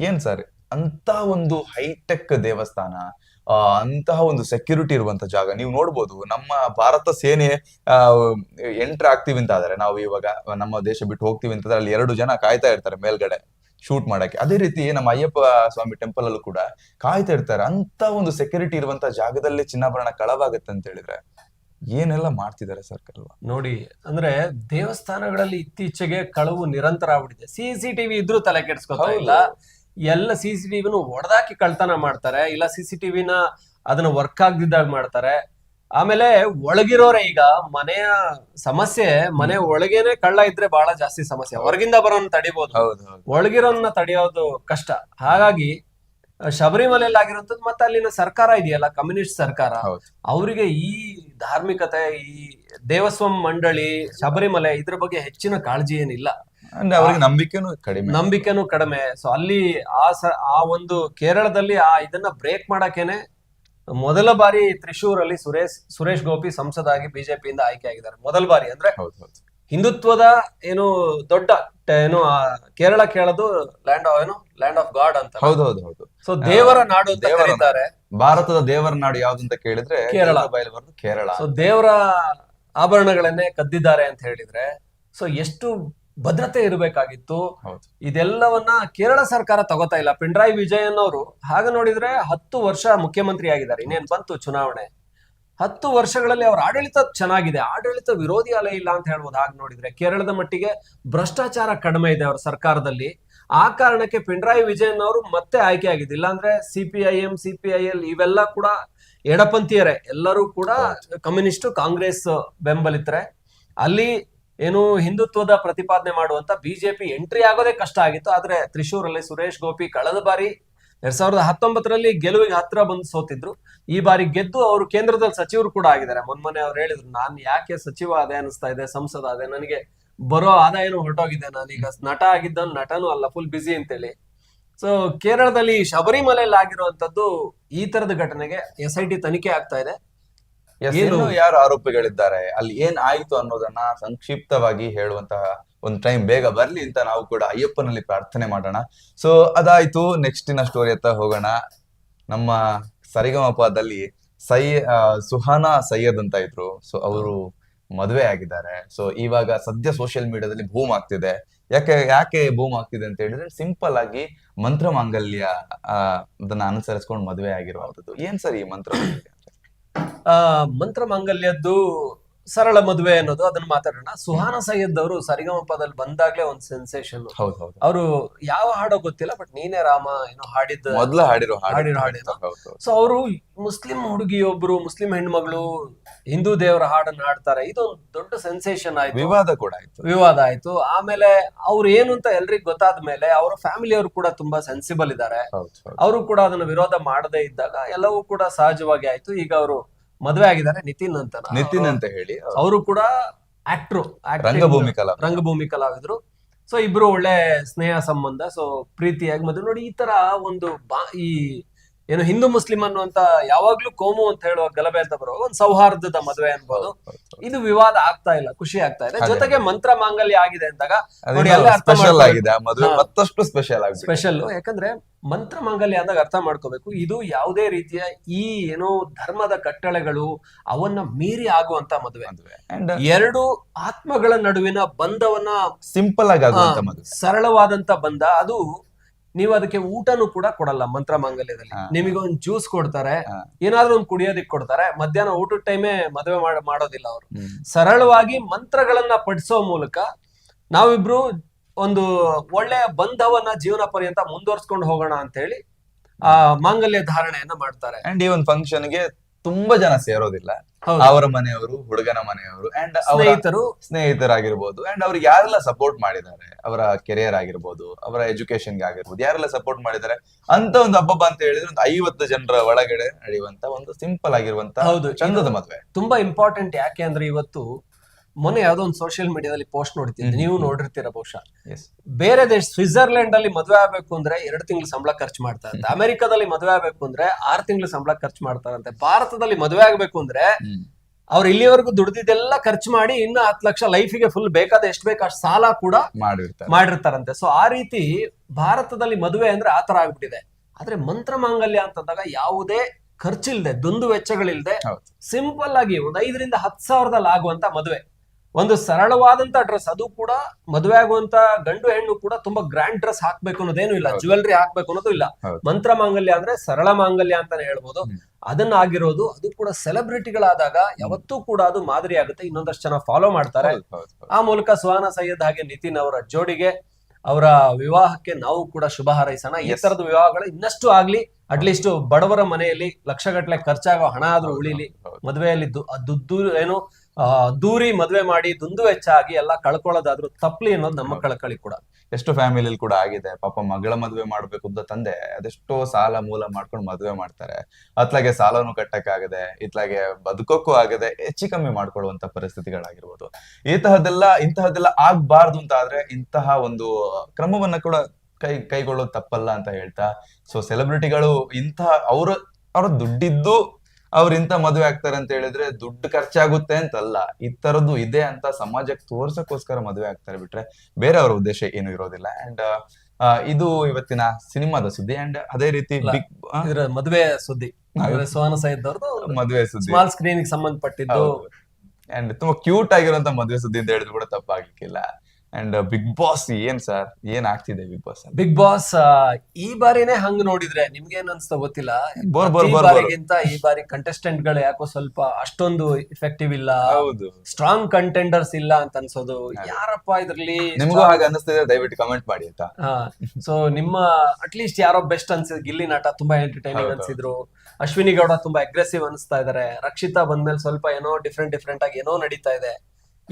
Speaker 1: ಏನ್ ಸರ್ ಅಂತ ಒಂದು ಹೈಟೆಕ್ ದೇವಸ್ಥಾನ ಅಂತಹ ಒಂದು ಸೆಕ್ಯೂರಿಟಿ ಇರುವಂತ ಜಾಗ, ನೀವು ನೋಡ್ಬೋದು, ನಮ್ಮ ಭಾರತ ಸೇನೆ ಎಂಟ್ರ್ ಆಗ್ತೀವಿ ಅಂತ ಆದ್ರೆ, ನಾವು ಇವಾಗ ನಮ್ಮ ದೇಶ ಬಿಟ್ಟು ಹೋಗ್ತೀವಿ ಅಂತಂದ್ರೆ ಅಲ್ಲಿ ಎರಡು ಜನ ಕಾಯ್ತಾ ಇರ್ತಾರೆ ಮೇಲ್ಗಡೆ. ಶೂಟ್ ಮಾಡಕ್ಕೆ. ಅದೇ ರೀತಿ ನಮ್ಮ ಅಯ್ಯಪ್ಪ ಸ್ವಾಮಿ ಟೆಂಪಲ್ ಅಲ್ಲೂ ಕೂಡ ಕಾಯ್ತಾ ಇರ್ತಾರೆ. ಅಂತ ಒಂದು ಸೆಕ್ಯೂರಿಟಿ ಇರುವಂತ ಜಾಗದಲ್ಲಿ ಚಿನ್ನಾಭರಣ ಕಳವಾಗುತ್ತೆ ಅಂತ ಹೇಳಿದ್ರೆ ಏನೆಲ್ಲ ಮಾಡ್ತಿದ್ದಾರೆ ಸರ್ಕಾರ
Speaker 2: ನೋಡಿ ಅಂದ್ರೆ ದೇವಸ್ಥಾನಗಳಲ್ಲಿ ಇತ್ತೀಚೆಗೆ ಕಳವು ನಿರಂತರ ಆಗ್ಬಿಟ್ಟಿದೆ. ಸಿ ಸಿ ಟಿವಿ ಇದ್ರೂ ತಲೆ ಕೆಡ್ಸ್ಕೊತಾ ಇಲ್ಲ. ಎಲ್ಲ ಸಿ ಸಿ ಟಿವಿನೂ ಒಡೆದಾಕಿ ಕಳ್ತನ ಮಾಡ್ತಾರೆ. ಇಲ್ಲ ಸಿ ಸಿ ಟಿವಿನ ಅದನ್ನ ವರ್ಕ್ ಆಗದಿದ್ದಾಗ ಮಾಡ್ತಾರೆ. ಆಮೇಲೆ ಒಳಗಿರೋರೆ ಈಗ ಮನೆಯ ಸಮಸ್ಯೆ ಮನೆ ಒಳಗೇನೆ ಕಳ್ಳ ಇದ್ರೆ ಬಹಳ ಜಾಸ್ತಿ ಸಮಸ್ಯೆ. ಹೊರಗಿಂದ ಬರೋನ್ ತಡಿಬಹುದು
Speaker 1: ಹೌದು ಹೌದು.
Speaker 2: ಒಳಗಿರೋನ್ನ ತಡೆಯೋದು ಕಷ್ಟ. ಹಾಗಾಗಿ ಶಬರಿಮಲೆಯಲ್ಲಿ ಆಗಿರುವಂತದ್ದು ಮತ್ತೆ ಅಲ್ಲಿನ ಸರ್ಕಾರ ಇದೆಯಲ್ಲ ಕಮ್ಯುನಿಸ್ಟ್ ಸರ್ಕಾರ. ಅವರಿಗೆ ಈ ಧಾರ್ಮಿಕತೆ ಈ ದೇವಸ್ವಂ ಮಂಡಳಿ ಶಬರಿಮಲೆ ಇದ್ರ ಬಗ್ಗೆ ಹೆಚ್ಚಿನ ಕಾಳಜಿ ಏನಿಲ್ಲ.
Speaker 1: ಅವ್ರಿಗೆ ನಂಬಿಕೆನೂ ಕಡಿಮೆ.
Speaker 2: ನಂಬಿಕೆನೂ ಕಡಿಮೆ. ಸೊ ಅಲ್ಲಿ ಆ ಸ ಆ ಒಂದು ಕೇರಳದಲ್ಲಿ ಆ ಇದನ್ನ ಬ್ರೇಕ್ ಮಾಡಕ್ಕೇನೆ ಮೊದಲ ಬಾರಿ ತ್ರಿಶೂರಲ್ಲಿ ಸುರೇಶ್ ಸುರೇಶ್ ಗೋಪಿ ಸಂಸದಾಗಿ ಬಿಜೆಪಿಯಿಂದ ಆಯ್ಕೆ ಆಗಿದ್ದಾರೆ ಮೊದಲ ಬಾರಿ ಅಂದ್ರೆ
Speaker 1: ಹೌದು ಹೌದು.
Speaker 2: ಹಿಂದುತ್ವದ ಏನು ದೊಡ್ಡ ಏನು ಕೇರಳ ಕೇಳೋದು ಲ್ಯಾಂಡ್ ಆಫ್ ಏನು ಲ್ಯಾಂಡ್ ಆಫ್ ಗಾಡ್ ಅಂತ.
Speaker 1: ಹೌದು ಹೌದು ಹೌದು.
Speaker 2: ಸೊ ದೇವರ ನಾಡು ದೇವರಿದ್ದಾರೆ
Speaker 1: ದೇವರ ಭಾರತದ ದೇವರ ನಾಡು ಯಾವ್ದು ಅಂತ ಕೇಳಿದ್ರೆ
Speaker 2: ಕೇರಳ.
Speaker 1: ಬಯಲು ಬರೋದು ಕೇರಳ.
Speaker 2: ಸೊ ದೇವರ ಆಭರಣಗಳನ್ನೇ ಕದ್ದಿದ್ದಾರೆ ಅಂತ ಹೇಳಿದ್ರೆ ಸೊ ಎಷ್ಟು ಭದ್ರತೆ ಇರಬೇಕಾಗಿತ್ತು. ಇದೆಲ್ಲವನ್ನ ಕೇರಳ ಸರ್ಕಾರ ತಗೋತಾ ಇಲ್ಲ. ಪಿಣರಾಯಿ ವಿಜಯನ್ ಅವರು ಹಾಗೆ ನೋಡಿದ್ರೆ ಹತ್ತು ವರ್ಷ ಮುಖ್ಯಮಂತ್ರಿ ಆಗಿದ್ದಾರೆ. ಇನ್ನೇನ್ ಬಂತು ಚುನಾವಣೆ? ಹತ್ತು ವರ್ಷಗಳಲ್ಲಿ ಅವ್ರ ಆಡಳಿತ ಚೆನ್ನಾಗಿದೆ. ಆಡಳಿತ ವಿರೋಧಿ ಅಲೆ ಇಲ್ಲ ಅಂತ ಹೇಳ್ಬೋದು. ಹಾಗೆ ನೋಡಿದ್ರೆ ಕೇರಳದ ಮಟ್ಟಿಗೆ ಭ್ರಷ್ಟಾಚಾರ ಕಡಿಮೆ ಇದೆ ಅವ್ರ ಸರ್ಕಾರದಲ್ಲಿ. ಆ ಕಾರಣಕ್ಕೆ ಪಿಣರಾಯಿ ವಿಜಯನ್ ಅವರು ಮತ್ತೆ ಆಯ್ಕೆ ಆಗಿದ್ದು ಇಲ್ಲಾಂದ್ರೆ C P I M C P I L ಇವೆಲ್ಲ ಕೂಡ ಎಡಪಂಥೀಯರೇ. ಎಲ್ಲರೂ ಕೂಡ ಕಮ್ಯುನಿಸ್ಟ್ ಕಾಂಗ್ರೆಸ್ ಬೆಂಬಲಿತರೆ. ಅಲ್ಲಿ ಏನು ಹಿಂದುತ್ವದ ಪ್ರತಿಪಾದನೆ ಮಾಡುವಂತ ಬಿಜೆಪಿ ಎಂಟ್ರಿ ಆಗೋದೇ ಕಷ್ಟ ಆಗಿತ್ತು. ಆದ್ರೆ ತ್ರಿಶೂರಲ್ಲಿ ಸುರೇಶ್, ಗೋಪಿ ಕಳೆದ ಬಾರಿ ಎರಡ್ ಸಾವಿರದ ಹತ್ತೊಂಬತ್ತರಲ್ಲಿ ಗೆಲುವಿಗೆ ಹತ್ರ ಬಂದು ಸೋತಿದ್ರು. ಈ ಬಾರಿ ಗೆದ್ದು ಅವರು ಕೇಂದ್ರದಲ್ಲಿ ಸಚಿವರು ಕೂಡ ಆಗಿದ್ದಾರೆ. ಮೊನ್ನೆ ಅವ್ರು ಹೇಳಿದ್ರು, ನಾನ್ ಯಾಕೆ ಸಚಿವ ಅದೇ ಅನಿಸ್ತಾ ಇದೆ, ಸಂಸದ ಅದೇ ನನಗೆ ಬರೋ ಆದಾಯನೂ ಹೊರಟೋಗಿದೆ. ನಾನೀಗ ನಟ ಆಗಿದ್ದ ನಟನೂ ಅಲ್ಲ ಫುಲ್ ಬಿಸಿ ಅಂತೇಳಿ. ಸೊ ಕೇರಳದಲ್ಲಿ ಶಬರಿಮಲೆಯಲ್ಲಿ ಆಗಿರುವಂತದ್ದು ಈ ತರದ ಘಟನೆಗೆ ಎಸ್ ಐ ಟಿ ತನಿಖೆ ಆಗ್ತಾ ಇದೆ. ಏನು?
Speaker 1: ಯಾರು ಆರೋಪಿಗಳಿದ್ದಾರೆ? ಅಲ್ಲಿ ಏನ್ ಆಯ್ತು ಅನ್ನೋದನ್ನ ಸಂಕ್ಷಿಪ್ತವಾಗಿ ಹೇಳುವಂತಹ ಒಂದು ಟೈಮ್ ಬೇಗ ಬರ್ಲಿ ಅಂತ ನಾವು ಕೂಡ ಅಯ್ಯಪ್ಪನಲ್ಲಿ ಪ್ರಾರ್ಥನೆ ಮಾಡೋಣ. ಸೊ ಅದಾಯ್ತು. ನೆಕ್ಸ್ಟಿನ ಸ್ಟೋರಿ ಹತ್ತ ಹೋಗೋಣ. ನಮ್ಮ ಸರಿಗಮಪದಲ್ಲಿ ಸೈ ಸುಹಾನಾ ಸೈಯದ್ ಅಂತ ಇದ್ರು. ಸೊ ಅವರು ಮದುವೆ ಆಗಿದ್ದಾರೆ. ಸೊ ಇವಾಗ ಸದ್ಯ ಸೋಷಿಯಲ್ ಮೀಡಿಯಾದಲ್ಲಿ ಬೂಮ್ ಆಗ್ತಿದೆ. ಯಾಕೆ ಯಾಕೆ ಬೂಮ್ ಆಗ್ತಿದೆ ಅಂತ ಹೇಳಿದ್ರೆ ಸಿಂಪಲ್ ಆಗಿ ಮಂತ್ರ ಮಾಂಗಲ್ಯ ಅದನ್ನ ಅನುಸರಿಸ್ಕೊಂಡು ಮದುವೆ ಆಗಿರುವಂತದ್ದು ಏನ್ ಸರ್ ಈ ಮಂತ್ರ ಮಾಂಗಲ್ಯ?
Speaker 2: ಆ ಮಂತ್ರ ಮಾಂಗಲ್ಯದ್ದು ಸರಳ ಮದುವೆ ಅನ್ನೋದು ಅದನ್ನ ಮಾತಾಡೋಣ. ಸುಹಾನ ಸೈಯದ್ ಅವರು ಸರಿಗಮಪದಲ್ಲಿ ಬಂದಾಗ್ಲೇ ಒಂದು ಸೆನ್ಸೇಷನ್
Speaker 1: ಹೌದು ಹೌದು
Speaker 2: ಅವರು ಯಾವ ಹಾಡೋ ಗೊತ್ತಿಲ್ಲ ಬಟ್ ನೀನೇ ರಾಮ ಏನೋ ಹಾಡಿದ್ದ
Speaker 1: ಮೊದಲ ಹಾಡಿರೋ ಹಾಡು.
Speaker 2: ಹಾಡಿರೋ
Speaker 1: ಹೌದು.
Speaker 2: ಸೊ ಅವರು ಮುಸ್ಲಿಂ ಹುಡುಗಿಯೊಬ್ರು ಮುಸ್ಲಿಂ ಹೆಣ್ಮಗಳು ಹಿಂದೂ ದೇವರ ಹಾಡನ್ನ ಹಾಡ್ತಾರೆ. ಇದೊಂದು ದೊಡ್ಡ ಸೆನ್ಸೇಷನ್ ಆಯ್ತು.
Speaker 1: ವಿವಾದ ಕೂಡ ಆಯ್ತು.
Speaker 2: ವಿವಾದ ಆಯ್ತು. ಆಮೇಲೆ ಅವ್ರು ಏನು ಅಂತ ಎಲ್ರಿಗ್ ಗೊತ್ತಾದ ಮೇಲೆ ಅವರ ಫ್ಯಾಮಿಲಿಯವರು ಕೂಡ ತುಂಬಾ ಸೆನ್ಸಿಬಲ್ ಇದ್ದಾರೆ ಅವರು ಕೂಡ ಅದನ್ನ ವಿರೋಧ ಮಾಡದೇ ಇದ್ದಾಗ ಎಲ್ಲವೂ ಕೂಡ ಸಹಜವಾಗಿ ಆಯ್ತು. ಈಗ ಅವರು ಮದುವೆ ಆಗಿದ್ದಾರೆ ನಿತಿನ್ ಅಂತ
Speaker 1: ನಿತಿನ್ ಅಂತ ಹೇಳಿ.
Speaker 2: ಅವರು ಕೂಡ ಆಕ್ಟ್ರು
Speaker 1: ರಂಗಭೂಮಿ ಕಲಾ
Speaker 2: ರಂಗಭೂಮಿ ಕಲಾವಿದರು. ಸೊ ಇಬ್ರು ಒಳ್ಳೆ ಸ್ನೇಹ ಸಂಬಂಧ. ಸೊ ಪ್ರೀತಿಯಾಗಿ ಮದುವೆ. ನೋಡಿ ಈ ತರ ಒಂದು ಬಾ ಈ ಏನು ಹಿಂದೂ ಮುಸ್ಲಿಂ ಅನ್ನುವಂತ ಯಾವಾಗ್ಲೂ ಕೋಮು ಅಂತ ಹೇಳುವ ಗಲಭೆ ಅಂತ ಬರುವಾಗ ಒಂದು ಸೌಹಾರ್ದದ ಮದುವೆ ಅನ್ಬೋದು. ಇದು ವಿವಾದ ಆಗ್ತಾ ಇಲ್ಲ ಖುಷಿ ಆಗ್ತಾ ಇದೆ. ಜೊತೆಗೆ ಮಂತ್ರ ಮಾಂಗಲ್ಯ ಆಗಿದೆ ಅಂದಾಗ ನೋಡಿ, ಅಲ್ಲೇ ಅರ್ಥ
Speaker 1: ಸ್ಪೆಷಲ್ ಆಗಿದೆ. ಮದುವೆ ಮತ್ತಷ್ಟು ಸ್ಪೆಷಲ್ ಆಗಿದೆ
Speaker 2: ಸ್ಪೆಷಲ್ ಯಾಕಂದ್ರೆ ಮಂತ್ರ ಮಾಂಗಲ್ಯ ಅಂದಾಗ ಅರ್ಥ ಮಾಡ್ಕೋಬೇಕು ಇದು ಯಾವುದೇ ರೀತಿಯ ಈ ಏನೋ ಧರ್ಮದ ಕಟ್ಟಳೆಗಳು ಅವನ್ನ ಮೀರಿ ಆಗುವಂತ ಮದುವೆ. ಎರಡು ಆತ್ಮಗಳ ನಡುವಿನ ಬಂಧವನ್ನ
Speaker 1: ಸಿಂಪಲ್ ಆಗಿ
Speaker 2: ಸರಳವಾದಂತ ಬಂಧ. ಅದು ನೀವು ಅದಕ್ಕೆ ಊಟನೂ ಕೂಡ ಕೊಡಲ್ಲ ಮಂತ್ರ ಮಾಂಗಲ್ಯದಲ್ಲಿ. ನಿಮಗೆ ಒಂದು ಜ್ಯೂಸ್ ಕೊಡ್ತಾರೆ ಏನಾದ್ರು ಒಂದು ಕುಡಿಯೋದಿಕ್ ಕೊಡ್ತಾರೆ ಮಧ್ಯಾಹ್ನ ಊಟದ ಟೈಮೇ ಮದುವೆ ಮಾಡ- ಮಾಡೋದಿಲ್ಲ ಅವರು. ಸರಳವಾಗಿ ಮಂತ್ರಗಳನ್ನ ಪಠಿಸೋ ಮೂಲಕ ನಾವಿಬ್ರು ಒಂದು ಒಳ್ಳೆಯ ಬಂಧವನ್ನ ಜೀವನ ಪರ್ಯಂತ ಮುಂದುವರ್ಸ್ಕೊಂಡು ಹೋಗೋಣ ಅಂತ ಹೇಳಿ ಆ ಮಾಂಗಲ್ಯ ಧಾರಣೆಯನ್ನ ಮಾಡ್ತಾರೆ.
Speaker 1: ಅಂಡ್ ಈ ಒಂದು ಫಂಕ್ಷನ್ಗೆ ತುಂಬಾ ಜನ ಸೇರೋದಿಲ್ಲ
Speaker 2: ಹೌದು.
Speaker 1: ಅವರ ಮನೆಯವರು ಹುಡುಗನ ಮನೆಯವರು ಅಂಡ್ ಅವರ
Speaker 2: ಸ್ನೇಹಿತರು
Speaker 1: ಸ್ನೇಹಿತರಾಗಿರ್ಬೋದು ಅಂಡ್ ಅವ್ರಿಗೆ ಯಾರೆಲ್ಲ ಸಪೋರ್ಟ್ ಮಾಡಿದ್ದಾರೆ ಅವರ ಕೆರಿಯರ್ ಆಗಿರ್ಬೋದು ಅವರ ಎಜುಕೇಶನ್ಗೆ ಆಗಿರ್ಬೋದು ಯಾರೆಲ್ಲ ಸಪೋರ್ಟ್ ಮಾಡಿದ್ದಾರೆ ಅಂತ ಒಂದು ಹಬ್ಬ ಅಂತ ಹೇಳಿದ್ರೆ ಒಂದು ಐವತ್ತು ಜನರ ಒಳಗಡೆ ನಡೆಯುವಂತ ಒಂದು ಸಿಂಪಲ್ ಆಗಿರುವಂತ
Speaker 2: ಹೌದು.
Speaker 1: ಚಂದದ ಮದುವೆ
Speaker 2: ತುಂಬಾ ಇಂಪಾರ್ಟೆಂಟ್ ಯಾಕೆ ಅಂದ್ರೆ ಇವತ್ತು ಮೊನ್ನೆ ಯಾವ್ದೋ ಒಂದು ಸೋಷಿಯಲ್ ಮೀಡಿಯಾದಲ್ಲಿ ಪೋಸ್ಟ್ ನೋಡ್ತಿದ್ದೆ ನೀವು ನೋಡಿರ್ತೀರ ಬಹುಶಃ? ಬೇರೆ ದೇಶ ಸ್ವಿಟ್ಜರ್ಲೆಂಡ್ ಅಲ್ಲಿ ಮದುವೆ ಆಗ್ಬೇಕು ಅಂದ್ರೆ ಎರಡು ತಿಂಗಳು ಸಂಬಳ ಖರ್ಚು ಮಾಡ್ತಾರಂತೆ ಅಮೆರಿಕದಲ್ಲಿ ಮದುವೆ ಆಗ್ಬೇಕು ಅಂದ್ರೆ ಆರು ತಿಂಗಳು ಸಂಬಳ ಖರ್ಚು ಮಾಡ್ತಾರಂತೆ ಭಾರತದಲ್ಲಿ ಮದುವೆ ಆಗ್ಬೇಕು ಅಂದ್ರೆ. ಅವ್ರು ಇಲ್ಲಿವರೆಗೂ ದುಡ್ದಿದ್ದೆಲ್ಲ ಖರ್ಚು ಮಾಡಿ ಇನ್ನು ಹತ್ತು ಲಕ್ಷ ಲೈಫಿಗೆ ಫುಲ್ ಬೇಕಾದ ಎಷ್ಟು ಬೇಕು ಅಷ್ಟು ಸಾಲ ಕೂಡ
Speaker 1: ಮಾಡಿರ್ತಾರೆ.
Speaker 2: ಮಾಡಿರ್ತಾರಂತೆ. ಸೊ ಆ ರೀತಿ ಭಾರತದಲ್ಲಿ ಮದುವೆ ಅಂದ್ರೆ ಆತರ ಆಗ್ಬಿಟ್ಟಿದೆ. ಆದ್ರೆ ಮಂತ್ರ ಮಾಂಗಲ್ಯ ಅಂತಂದಾಗ ಯಾವುದೇ ಖರ್ಚಿಲ್ದೆ ದುಂದು ವೆಚ್ಚಗಳಿಲ್ದೆ ಸಿಂಪಲ್ ಆಗಿ ಒಂದ್ ಐದರಿಂದ ಹತ್ತು ಸಾವಿರದಲ್ಲಿ ಆಗುವಂತ ಮದುವೆ. ಒಂದು ಸರಳವಾದಂತ ಡ್ರೆಸ್ ಅದು ಕೂಡ ಮದುವೆ ಆಗುವಂತ ಗಂಡು ಹೆಣ್ಣು ಕೂಡ ತುಂಬಾ ಗ್ರ್ಯಾಂಡ್ ಡ್ರೆಸ್ ಹಾಕ್ಬೇಕು ಅನ್ನೋದೇನು ಇಲ್ಲ. ಜುವೆಲ್ರಿ ಹಾಕ್ಬೇಕು ಅನ್ನೋದು ಇಲ್ಲ. ಮಂತ್ರ ಮಾಂಗಲ್ಯ ಅಂದ್ರೆ ಸರಳ ಮಾಂಗಲ್ಯ ಅಂತಾನೆ ಹೇಳ್ಬೋದು. ಅದನ್ನ ಆಗಿರೋದು ಅದು ಕೂಡ ಸೆಲೆಬ್ರಿಟಿಗಳಾದಾಗ ಯಾವತ್ತೂ ಕೂಡ ಅದು ಮಾದರಿ ಆಗುತ್ತೆ. ಇನ್ನೊಂದಷ್ಟು ಜನ ಫಾಲೋ ಮಾಡ್ತಾರೆ. ಆ ಮೂಲಕ ಸುಹಾನ ಸೈಯದ್ ಹಾಗೆ ನಿತಿನ್ ಅವರ ಜೋಡಿಗೆ ಅವರ ವಿವಾಹಕ್ಕೆ ನಾವು ಕೂಡ ಶುಭ ಹಾರೈಸೋಣ. ಈ. ತರದ ವಿವಾಹಗಳು ಇನ್ನಷ್ಟು ಆಗ್ಲಿ ಅಟ್ಲೀಸ್ಟ್ ಬಡವರ ಮನೆಯಲ್ಲಿ ಲಕ್ಷಗಟ್ಟಲೆ ಖರ್ಚಾಗೋ ಹಣ ಆದ್ರೂ ಉಳಿಲಿ. ಮದುವೆಯಲ್ಲಿ ದುಡ್ಡು ಏನು ದೂರಿ ಮದುವೆ ಮಾಡಿ ದುಂದು ಹೆಚ್ಚಾಗಿ ಆಗಿ ಎಲ್ಲ ಕಳ್ಕೊಳ್ಳೋದಾದ್ರೂ ತಪ್ಲಿ ಅನ್ನೋದು ನಮ್ಮ. ಕಳಕಳಿ ಕೂಡ.
Speaker 1: ಎಷ್ಟು ಫ್ಯಾಮಿಲಿ ಕೂಡ ಆಗಿದೆ. ಪಾಪ ಮಗಳ ಮದುವೆ ಮಾಡ್ಬೇಕು ಅಂತ ತಂದೆ. ಅದೆಷ್ಟೋ ಸಾಲ ಮೂಲ ಮಾಡ್ಕೊಂಡು ಮದುವೆ ಮಾಡ್ತಾರೆ. ಅತ್ಲಾಗೆ ಸಾಲನು ಕಟ್ಟಕ್ಕಾಗದೆ ಇತ್ಲಾಗೆ ಬದುಕೋಕ್ಕೂ ಆಗದೆ ಹೆಚ್ಚು ಕಮ್ಮಿ ಮಾಡ್ಕೊಳ್ಳುವಂತ ಪರಿಸ್ಥಿತಿಗಳಾಗಿರ್ಬೋದು. ಇಂತಹದ್ದೆಲ್ಲ ಇಂತಹದೆಲ್ಲ ಆಗ್ಬಾರ್ದು ಅಂತ ಆದ್ರೆ ಇಂತಹ ಒಂದು ಕ್ರಮವನ್ನ ಕೂಡ ಕೈ ಕೈಗೊಳ್ಳೋದು ತಪ್ಪಲ್ಲ ಅಂತ ಹೇಳ್ತಾ. ಸೊ ಸೆಲೆಬ್ರಿಟಿಗಳು ಇಂತಹ ಅವರು ಅವ್ರ ದುಡ್ಡಿದ್ದು ಅವ್ರ ಇಂತ ಮದುವೆ ಆಗ್ತಾರೆ ಅಂತ ಹೇಳಿದ್ರೆ ದುಡ್ಡು ಖರ್ಚಾಗುತ್ತೆ ಅಂತಲ್ಲ. ಈ ತರದ್ದು ಇದೆ ಅಂತ ಸಮಾಜಕ್ಕೆ ತೋರ್ಸಕ್ಕೋಸ್ಕರ ಮದುವೆ ಆಗ್ತಾರೆ ಬಿಟ್ರೆ ಬೇರೆ ಅವರ ಉದ್ದೇಶ ಏನು ಇರೋದಿಲ್ಲ. ಅಂಡ್ ಇದು ಇವತ್ತಿನ ಸಿನಿಮಾದ ಸುದ್ದಿ. ಅಂಡ್ ಅದೇ ರೀತಿ. ಬಿಗ್
Speaker 2: ಇದ್ರ ಮದುವೆ ಸುದ್ದಿ. ಸುಹಾನ ಅವ್ರದ್ದು
Speaker 1: ಮದುವೆ ಸುದ್ದಿ.
Speaker 2: ಸ್ಮಾಲ್ ಸ್ಕ್ರೀನ್ ಸಂಬಂಧಪಟ್ಟಿದ್ದು.
Speaker 1: ಅಂಡ್ ತುಂಬಾ ಕ್ಯೂಟ್ ಆಗಿರುವಂತ ಮದುವೆ ಸುದ್ದಿ ಅಂತ ಹೇಳಿದ್ರು ಕೂಡ ತಪ್ಪಾಗ್ಲಿಕ್ಕಿಲ್ಲ. ಅಂಡ್ ಬಿಗ್ ಬಾಸ್ ಏನ್ ಸರ್ ಏನ್ ಆಗ್ತಿದೆ ಬಿಗ್ ಬಾಸ್
Speaker 2: ಬಿಗ್ ಬಾಸ್ ಈ ಬಾರಿನೇ ಹಂಗ್ ನೋಡಿದ್ರೆ ನಿಮ್ಗೆ ಏನ್ ಅನ್ಸ್ತಾ ಗೊತ್ತಿಲ್ಲ?
Speaker 1: ಬೋರ್
Speaker 2: ಬಾರಿಗಿಂತ ಈ ಬಾರಿ ಕಂಟೆಸ್ಟೆಂಟ್ಗಳು ಯಾಕೋ ಸ್ವಲ್ಪ ಅಷ್ಟೊಂದು ಇಫೆಕ್ಟಿವ್ ಇಲ್ಲ.
Speaker 1: ಹೌದು.
Speaker 2: ಸ್ಟ್ರಾಂಗ್ ಕಂಟೆಂಡರ್ಸ್ ಇಲ್ಲ ಅಂತ ಅನ್ಸೋದು. ಯಾರಪ್ಪ ಇದ್ರಲ್ಲಿ
Speaker 1: ನಿಮ್ಗೂ ಹಾಗೆ ಅನಿಸ್ತಿದೆ ದಯವಿಟ್ಟು ಕಮೆಂಟ್ ಮಾಡಿ ಆಯ್ತಾ?
Speaker 2: ಸೊ ನಿಮ್ಮ ಅಟ್ಲೀಸ್ಟ್ ಯಾರೋ ಬೆಸ್ಟ್ ಅನ್ಸಿದ್ ಗಿಲ್ಲಿ ನಾಟ ತುಂಬಾ ಎಂಟರ್ಟೈನಿಂಗ್ ಅನ್ಸಿದ್ರು. ಅಶ್ವಿನಿ ಗೌಡ ತುಂಬಾ ಅಗ್ರೆಸಿವ್ ಅನಿಸ್ತಾ ಇದಾರೆ. ರಕ್ಷಿತಾ ಬಂದ್ಮೇಲೆ ಸ್ವಲ್ಪ ಏನೋ ಡಿಫ್ರೆಂಟ್ ಡಿಫ್ರೆಂಟ್ ಆಗಿ ಏನೋ ನಡೀತಾ ಇದೆ.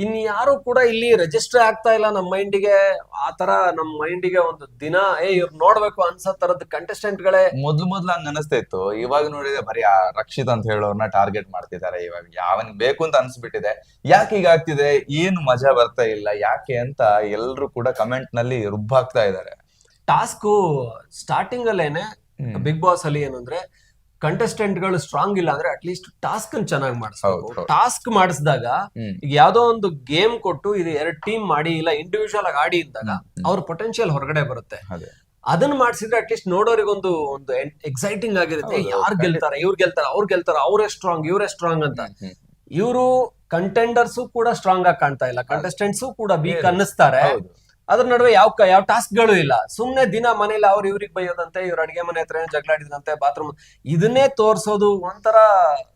Speaker 2: ಇನ್ ಯಾರು ಕೂಡ ಇಲ್ಲಿ ರಿಜಿಸ್ಟರ್ ಆಗ್ತಾ ಇಲ್ಲ ನಮ್ಮ ಮೈಂಡಿಗೆ ಆ ತರ ನಮ್ಮ ಮೈಂಡಿಗೆ ಒಂದು ದಿನ ಏ ಇವ್ರು ನೋಡ್ಬೇಕು ಅನ್ಸೋ ತರದ್ ಕಂಟೆಸ್ಟೆಂಟ್ ಗಳೇ.
Speaker 1: ಮೊದ್ಲು ಮೊದ್ಲು ಹಂಗ ಅನಿಸ್ತಾ ಇತ್ತು ಇವಾಗ ನೋಡಿದ್ರೆ ಬರೀ ಆ ರಕ್ಷಿತ್ ಅಂತ ಹೇಳೋರ್ನ ಟಾರ್ಗೆಟ್ ಮಾಡ್ತಿದ್ದಾರೆ ಇವಾಗ. ಯಾವನ್ ಬೇಕು ಅಂತ ಅನ್ಸ್ಬಿಟ್ಟಿದೆ. ಯಾಕೆ ಈಗ ಆಗ್ತಿದೆ? ಏನು ಮಜಾ ಬರ್ತಾ ಇಲ್ಲ? ಯಾಕೆ ಅಂತ ಎಲ್ರು ಕೂಡ ಕಮೆಂಟ್ನಲ್ಲಿ ರುಬ್ಬಾಗ್ತಾ ಇದ್ದಾರೆ
Speaker 2: ಟಾಸ್ಕ್ ಸ್ಟಾರ್ಟಿಂಗ್ ಅಲ್ಲೇನೆ ಬಿಗ್ ಬಾಸ್ ಅಲ್ಲಿ ಏನಂದ್ರೆ ಕಂಟೆಸ್ಟೆಂಟ್ಗಳು ಸ್ಟ್ರಾಂಗ್ ಇಲ್ಲ ಅಂದ್ರೆ ಅಟ್ಲೀಸ್ಟ್ ಟಾಸ್ಕ್ ಚೆನ್ನಾಗಿ ಮಾಡಿಸ್ಬೇಕು. ಟಾಸ್ಕ್ ಮಾಡಿಸಿದಾಗ ಈಗ ಯಾವ್ದೋ ಒಂದು ಗೇಮ್ ಕೊಟ್ಟು ಇದು ಎರಡು ಟೀಮ್ ಮಾಡಿ ಇಲ್ಲ ಇಂಡಿವಿಜುವಲ್ ಆಗಿ ಆಡಿ ಇದ್ದಾಗ. ಅವ್ರ ಪೊಟೆನ್ಶಿಯಲ್ ಹೊರಗಡೆ ಬರುತ್ತೆ.
Speaker 1: ಅದೇ.
Speaker 2: ಅದನ್ನ ಮಾಡಿಸಿದ್ರೆ ಅಟ್ಲೀಸ್ಟ್ ನೋಡೋರಿಗೊಂದು ಒಂದು ಎಕ್ಸೈಟಿಂಗ್ ಆಗಿರುತ್ತೆ. ಯಾರು. ಗೆಲ್ತಾರೆ ಇವ್ರು ಗೆಲ್ತಾರೆ ಅವ್ರು ಗೆಲ್ತಾರೆ ಅವರೇ ಸ್ಟ್ರಾಂಗ್ ಇವರೇ ಸ್ಟ್ರಾಂಗ್ ಅಂತ. ಇವರು ಕಂಟೆಂಡರ್ಸು ಕೂಡ ಸ್ಟ್ರಾಂಗ್ ಆಗಿ ಕಾಣ್ತಾ ಇಲ್ಲ. ಕಂಟೆಸ್ಟೆಂಟ್ಸು ಕೂಡ ವೀಕ್ ಅನ್ನಿಸ್ತಾರೆ. ಅದ್ರ ನಡುವೆ ಯಾವ ಯಾವ ಟಾಸ್ಕ್ಗಳು ಇಲ್ಲ. ಸುಮ್ನೆ ದಿನ ಮನೇಲಿ ಅವ್ರು ಇವ್ರಿಗೆ ಬೈಯೋದಂತೆ ಇವ್ರ ಅಡಿಗೆ ಮನೆ ಹತ್ರ ಜಗಳಾಡಿದ್ರಂತೆ ಬಾತ್ರೂಮ್ ಇದನ್ನೇ ತೋರ್ಸೋದು ಒಂಥರ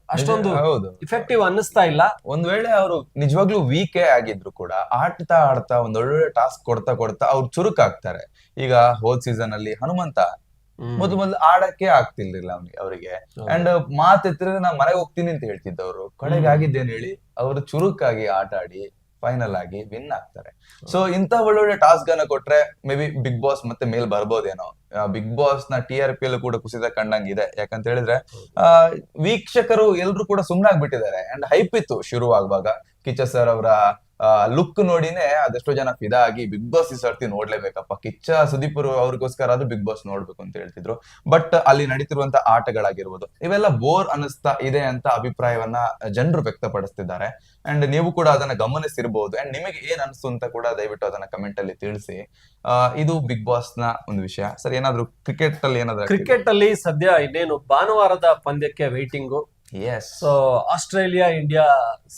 Speaker 2: ಅಷ್ಟೊಂದು
Speaker 1: ಹೌದು.
Speaker 2: ಇಫೆಕ್ಟಿವ್ ಅನ್ನಿಸ್ತಾ ಇಲ್ಲ.
Speaker 1: ಒಂದ್ ವೇಳೆ ಅವರು ನಿಜವಾಗ್ಲೂ ವೀಕೆ ಆಗಿದ್ರು ಕೂಡ ಆಡ್ತಾ ಆಡ್ತಾ ಒಂದ್ ಒಳ್ಳೊಳ್ಳೆ ಟಾಸ್ಕ್ ಕೊಡ್ತಾ ಕೊಡ್ತಾ ಅವ್ರು ಚುರುಕಾಗ್ತಾರೆ. ಈಗ ಹೋದ್ ಸೀಸನ್ ಅಲ್ಲಿ ಹನುಮಂತ ಮೊದ್ಲು ಮೊದ್ಲು ಆಡಕ್ಕೆ ಆಗ್ತಿರ್ಲಿಲ್ಲ ಅವ್ನಿಗೆ ಅವರಿಗೆ. ಅಂಡ್ ಮಾತೆತ್ತಿದ್ರೆ ನಾ ಮನೆಗೆ ಹೋಗ್ತೀನಿ ಅಂತ ಹೇಳ್ತಿದ್ದವ್ರು. ಕಡೆಗೆ
Speaker 2: ಹ್ಮ್.
Speaker 1: ಹೇಳಿ ಅವರು ಚುರುಕಾಗಿ ಆಟ ಆಡಿ ಫೈನಲ್ ಆಗಿ ವಿನ್ ಆಗ್ತಾರೆ. ಸೊ ಇಂತ ಒಳ್ಳೊಳ್ಳೆ ಟಾಸ್ಕ್ ಅನ್ನ ಕೊಟ್ರೆ ಮೇ ಬಿ ಬಿಗ್ ಬಾಸ್ ಮತ್ತೆ ಮೇಲ್ ಬರ್ಬೋದೇನೋ. ಬಿಗ್ ಬಾಸ್ನ ಟಿ ಆರ್ ಪಿ ಅಲ್ಲೂ ಕೂಡ ಕುಸಿತ ಕಂಡಂಗಿದೆ ಯಾಕಂತ ಹೇಳಿದ್ರೆ ಆ, ವೀಕ್ಷಕರು ಎಲ್ರು ಕೂಡ ಸುಮ್ನಾಗ್ಬಿಟ್ಟಿದ್ದಾರೆ ಅಂಡ್ ಹೈಪ್ ಇತ್ತು ಶುರು ಆಗುವಾಗ ಕಿಚ್ಚ ಸರ್ ಅವರ ಲುಕ್ ನೋಡಿನೇ ಅದೆಷ್ಟೋ ಜನ ಫಿದಾ ಆಗಿ ಬಿಗ್ ಬಾಸ್ ಈ ಸರ್ತಿ ನೋಡ್ಲೇಬೇಕಪ್ಪ. ಕಿಚ್ಚ ಸುದೀಪ್ ಅವ್ರಿಗೋಸ್ಕರ ಆದ್ರೂ ಬಿಗ್ ಬಾಸ್ ನೋಡ್ಬೇಕು ಅಂತ ಹೇಳ್ತಿದ್ರು. ಬಟ್ ಅಲ್ಲಿ ನಡೀತಿರುವಂತ ಆಟಗಳಾಗಿರ್ಬೋದು ಇವೆಲ್ಲ ಬೋರ್ ಅನಿಸ್ತಾ ಇದೆ ಅಂತ ಅಭಿಪ್ರಾಯವನ್ನ ಜನರು ವ್ಯಕ್ತಪಡಿಸ್ತಿದ್ದಾರೆ. ಅಂಡ್ ನೀವು ಕೂಡ ಅದನ್ನ ಗಮನಿಸಿರ್ಬಹುದು ಅಂಡ್ ನಿಮಗೆ ಏನ್ ಅನಿಸ್ತು ಅಂತ ಕೂಡ ದಯವಿಟ್ಟು ಅದನ್ನ ಕಮೆಂಟ್ ಅಲ್ಲಿ ತಿಳಿಸಿ. ಇದು ಬಿಗ್ ಬಾಸ್ನ ಒಂದು ವಿಷಯ. ಸರ್ ಏನಾದ್ರು ಕ್ರಿಕೆಟ್ ಅಲ್ಲಿ ಏನಾದ್ರು
Speaker 2: ಕ್ರಿಕೆಟ್ ಅಲ್ಲಿ ಸದ್ಯ ಇನ್ನೇನು ಭಾನುವಾರದ ಪಂದ್ಯಕ್ಕೆ waiting
Speaker 1: yes
Speaker 2: so Australia India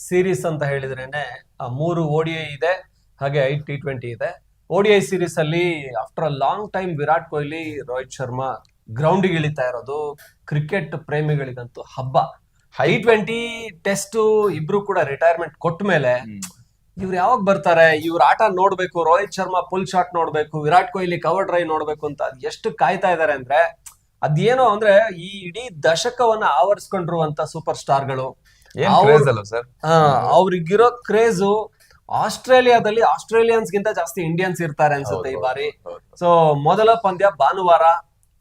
Speaker 2: series ಅಂತ ಹೇಳಿದ್ರೇನೆ ಮೂರು ಓಡಿಐ ಇದೆ ಹಾಗೆ ಐದು ಟಿ ಟ್ವೆಂಟಿ ಇದೆ. ಓಡಿಐ ಸೀರೀಸ್ ಅಲ್ಲಿ after a long time Virat Kohli Rohit Sharma ಗ್ರೌಂಡಿಗೆ ಇಳಿತಾ ಇರೋದು ಕ್ರಿಕೆಟ್ ಪ್ರೇಮಿಗಳಿಗಂತೂ ಹಬ್ಬ. ಐ ಟ್ವೆಂಟಿ ಟೆಸ್ಟ್ ಇಬ್ರು ಕೂಡ ರಿಟೈರ್ಮೆಂಟ್ ಕೊಟ್ಟ ಮೇಲೆ ಇವ್ರು ಯಾವಾಗ ಬರ್ತಾರೆ ಇವ್ರ ಆಟ ನೋಡ್ಬೇಕು ರೋಹಿತ್ ಶರ್ಮಾ ಪುಲ್ ಶಾಟ್ ನೋಡ್ಬೇಕು ವಿರಾಟ್ ಕೊಹ್ಲಿ ಕವರ್ ಡ್ರೈ ನೋಡ್ಬೇಕು ಅಂತ ಅದ್ ಎಷ್ಟು ಕಾಯ್ತಾ ಇದಾರೆ ಅಂದ್ರೆ ಅದೇನೋ ಅಂದ್ರೆ ಈ ಇಡೀ ದಶಕವನ್ನ ಆವರಿಸ್ಕೊಂಡಿರುವಂತ ಸೂಪರ್ ಸ್ಟಾರ್ಗಳು ಅವ್ರಿಗಿರೋ ಕ್ರೇಜು ಆಸ್ಟ್ರೇಲಿಯಾದಲ್ಲಿ ಆಸ್ಟ್ರೇಲಿಯನ್ಸ್ ಗಿಂತ ಜಾಸ್ತಿ ಇಂಡಿಯನ್ಸ್ ಇರ್ತಾರೆ ಅನ್ಸುತ್ತೆ ಈ ಬಾರಿ. ಸೊ ಮೊದಲ ಪಂದ್ಯ ಭಾನುವಾರ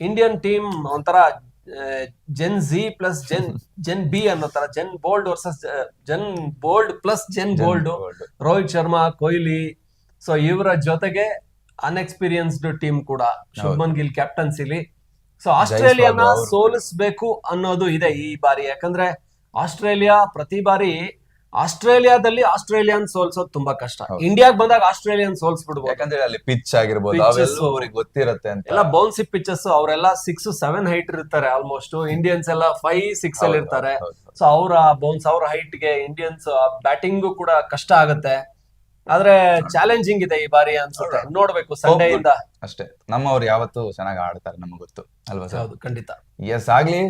Speaker 2: ಇಂಡಿಯನ್ ಟೀಮ್ ಒಂಥರ gen Z plus gen gen B ಅನ್ನೋ ತರ gen bold versus gen bold plus gen bold Rohit Sharma Kohli so ಇವರ ಜೊತೆಗೆ ಅನ್ಎಕ್ಸ್ಪೀರಿಯನ್ಸ್ಡ್ ಟೀಮ್ ಕೂಡ ಶುಭನ್ ಗಿಲ್ ಕ್ಯಾಪ್ಟನ್ಸಿಲಿ ಸೊ ಆಸ್ಟ್ರೇಲಿಯಾನ. ಸೋಲಿಸ್ಬೇಕು ಅನ್ನೋದು ಇದೆ ಈ ಬಾರಿ. ಯಾಕಂದ್ರೆ ಆಸ್ಟ್ರೇಲಿಯಾ ಪ್ರತಿ ಬಾರಿ ಆಸ್ಟ್ರೇಲಿಯಾದಲ್ಲಿ ಆಸ್ಟ್ರೇಲಿಯನ್ ಸೋಲ್ಸೋದು ತುಂಬಾ ಕಷ್ಟ. ಇಂಡಿಯಾಗ್ ಬಂದಾಗ ಆಸ್ಟ್ರೇಲಿಯನ್ ಸೋಲ್ಸ್ಬಿಡ್ಬೋದು.
Speaker 1: ಯಾಕಂದ್ರೆ ಅಲ್ಲಿ ಪಿಚ್ ಆಗಿರ್ಬೋದು. ಅವೆಲ್ಲ ಅವ್ರಿಗೆ ಗೊತ್ತಿರತ್ತೆ ಅಂತ.
Speaker 2: ಎಲ್ಲ ಬೌನ್ಸಿ ಪಿಚಸ್ ಅವರೆಲ್ಲ ಸಿಕ್ಸ್ ಸೆವೆನ್ ಹೈಟ್ ಇರ್ತಾರೆ ಆಲ್ಮೋಸ್ಟ್ ಇಂಡಿಯನ್ಸ್ ಎಲ್ಲ ಫೈವ್ ಸಿಕ್ಸ್ ಅಲ್ಲಿ ಇರ್ತಾರೆ. ಸೊ ಅವರ ಬೌನ್ಸ್ ಅವ್ರ ಹೈಟ್ಗೆ ಇಂಡಿಯನ್ಸ್ ಬ್ಯಾಟಿಂಗ್ ಕೂಡ ಕಷ್ಟ ಆಗುತ್ತೆ. ಆದ್ರೆ ಚಾಲೆಂಜಿಂಗ್ ಇದೆ ಈ ಬಾರಿ ಅನ್ಸುತ್ತೆ. ನೋಡ್ಬೇಕು ಸಂಡೇ ಇಂದ.
Speaker 1: ಅಷ್ಟೇ. ನಮ್ಮವ್ರು ಯಾವತ್ತು ಚೆನ್ನಾಗಿ ಆಡ್ತಾರೆ ನಮ್ಗೆ ಗೊತ್ತು. ಅಲ್ವಾ ಸರ್?
Speaker 2: ಹೌದು ಖಂಡಿತ.
Speaker 1: ಎಸ್ ಆಗ್ಲಿ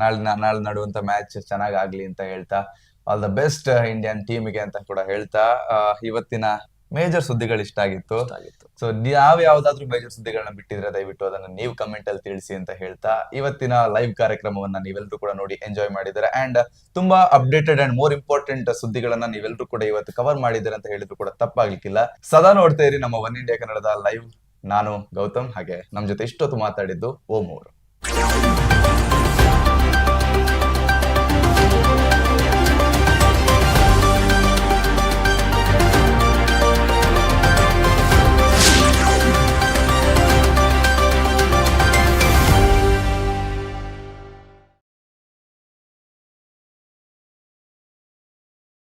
Speaker 1: ನಾಳೆ ನಾಳೆ ನಡುವಂತ ಮ್ಯಾಚ್ ಚೆನ್ನಾಗ್ ಆಗ್ಲಿ ಅಂತ ಹೇಳ್ತಾ ಆಲ್ ದ ಬೆಸ್ಟ್ ಇಂಡಿಯನ್ ಟೀಮಿಗೆ ಅಂತ ಕೂಡ ಹೇಳ್ತಾ ಇವತ್ತಿನ ಮೇಜರ್ ಸುದ್ದಿಗಳು ಇಷ್ಟ
Speaker 2: ಆಗಿತ್ತು.
Speaker 1: ಸೊ ಯಾವ ಯಾವ್ದಾದ್ರು ಮೇಜರ್ ಸುದ್ದಿಗಳನ್ನ ಬಿಟ್ಟಿದ್ರೆ ದಯವಿಟ್ಟು ಅದನ್ನ ನೀವು ಕಮೆಂಟ್ ಅಲ್ಲಿ ತಿಳಿಸಿ ಅಂತ ಹೇಳ್ತಾ ಇವತ್ತಿನ ಲೈವ್ ಕಾರ್ಯಕ್ರಮವನ್ನ ನೀವೆಲ್ಲರೂ ಕೂಡ ನೋಡಿ ಎಂಜಾಯ್ ಮಾಡಿದ್ದಾರೆ? ಅಂಡ್ ತುಂಬಾ ಅಪ್ಡೇಟೆಡ್ ಅಂಡ್ ಮೋರ್ ಇಂಪಾರ್ಟೆಂಟ್ ಸುದ್ದಿಗಳನ್ನ ನೀವೆಲ್ಲರೂ ಕೂಡ ಇವತ್ತು ಕವರ್ ಮಾಡಿದ್ದಾರೆ ಅಂತ ಹೇಳಿದ್ರು ಕೂಡ ತಪ್ಪಾಗ್ಲಿಕ್ಕಿಲ್ಲ. ಸದಾ ನೋಡ್ತಾ ಇರಿ ನಮ್ಮ ಒನ್ ಇಂಡಿಯಾ ಕನ್ನಡದ ಲೈವ್ ನಾನು ಗೌತಮ್ ಹಾಗೆ ನಮ್ ಜೊತೆ ಇಷ್ಟೊತ್ತು ಮಾತಾಡಿದ್ದು ಓಂ ಅವರು.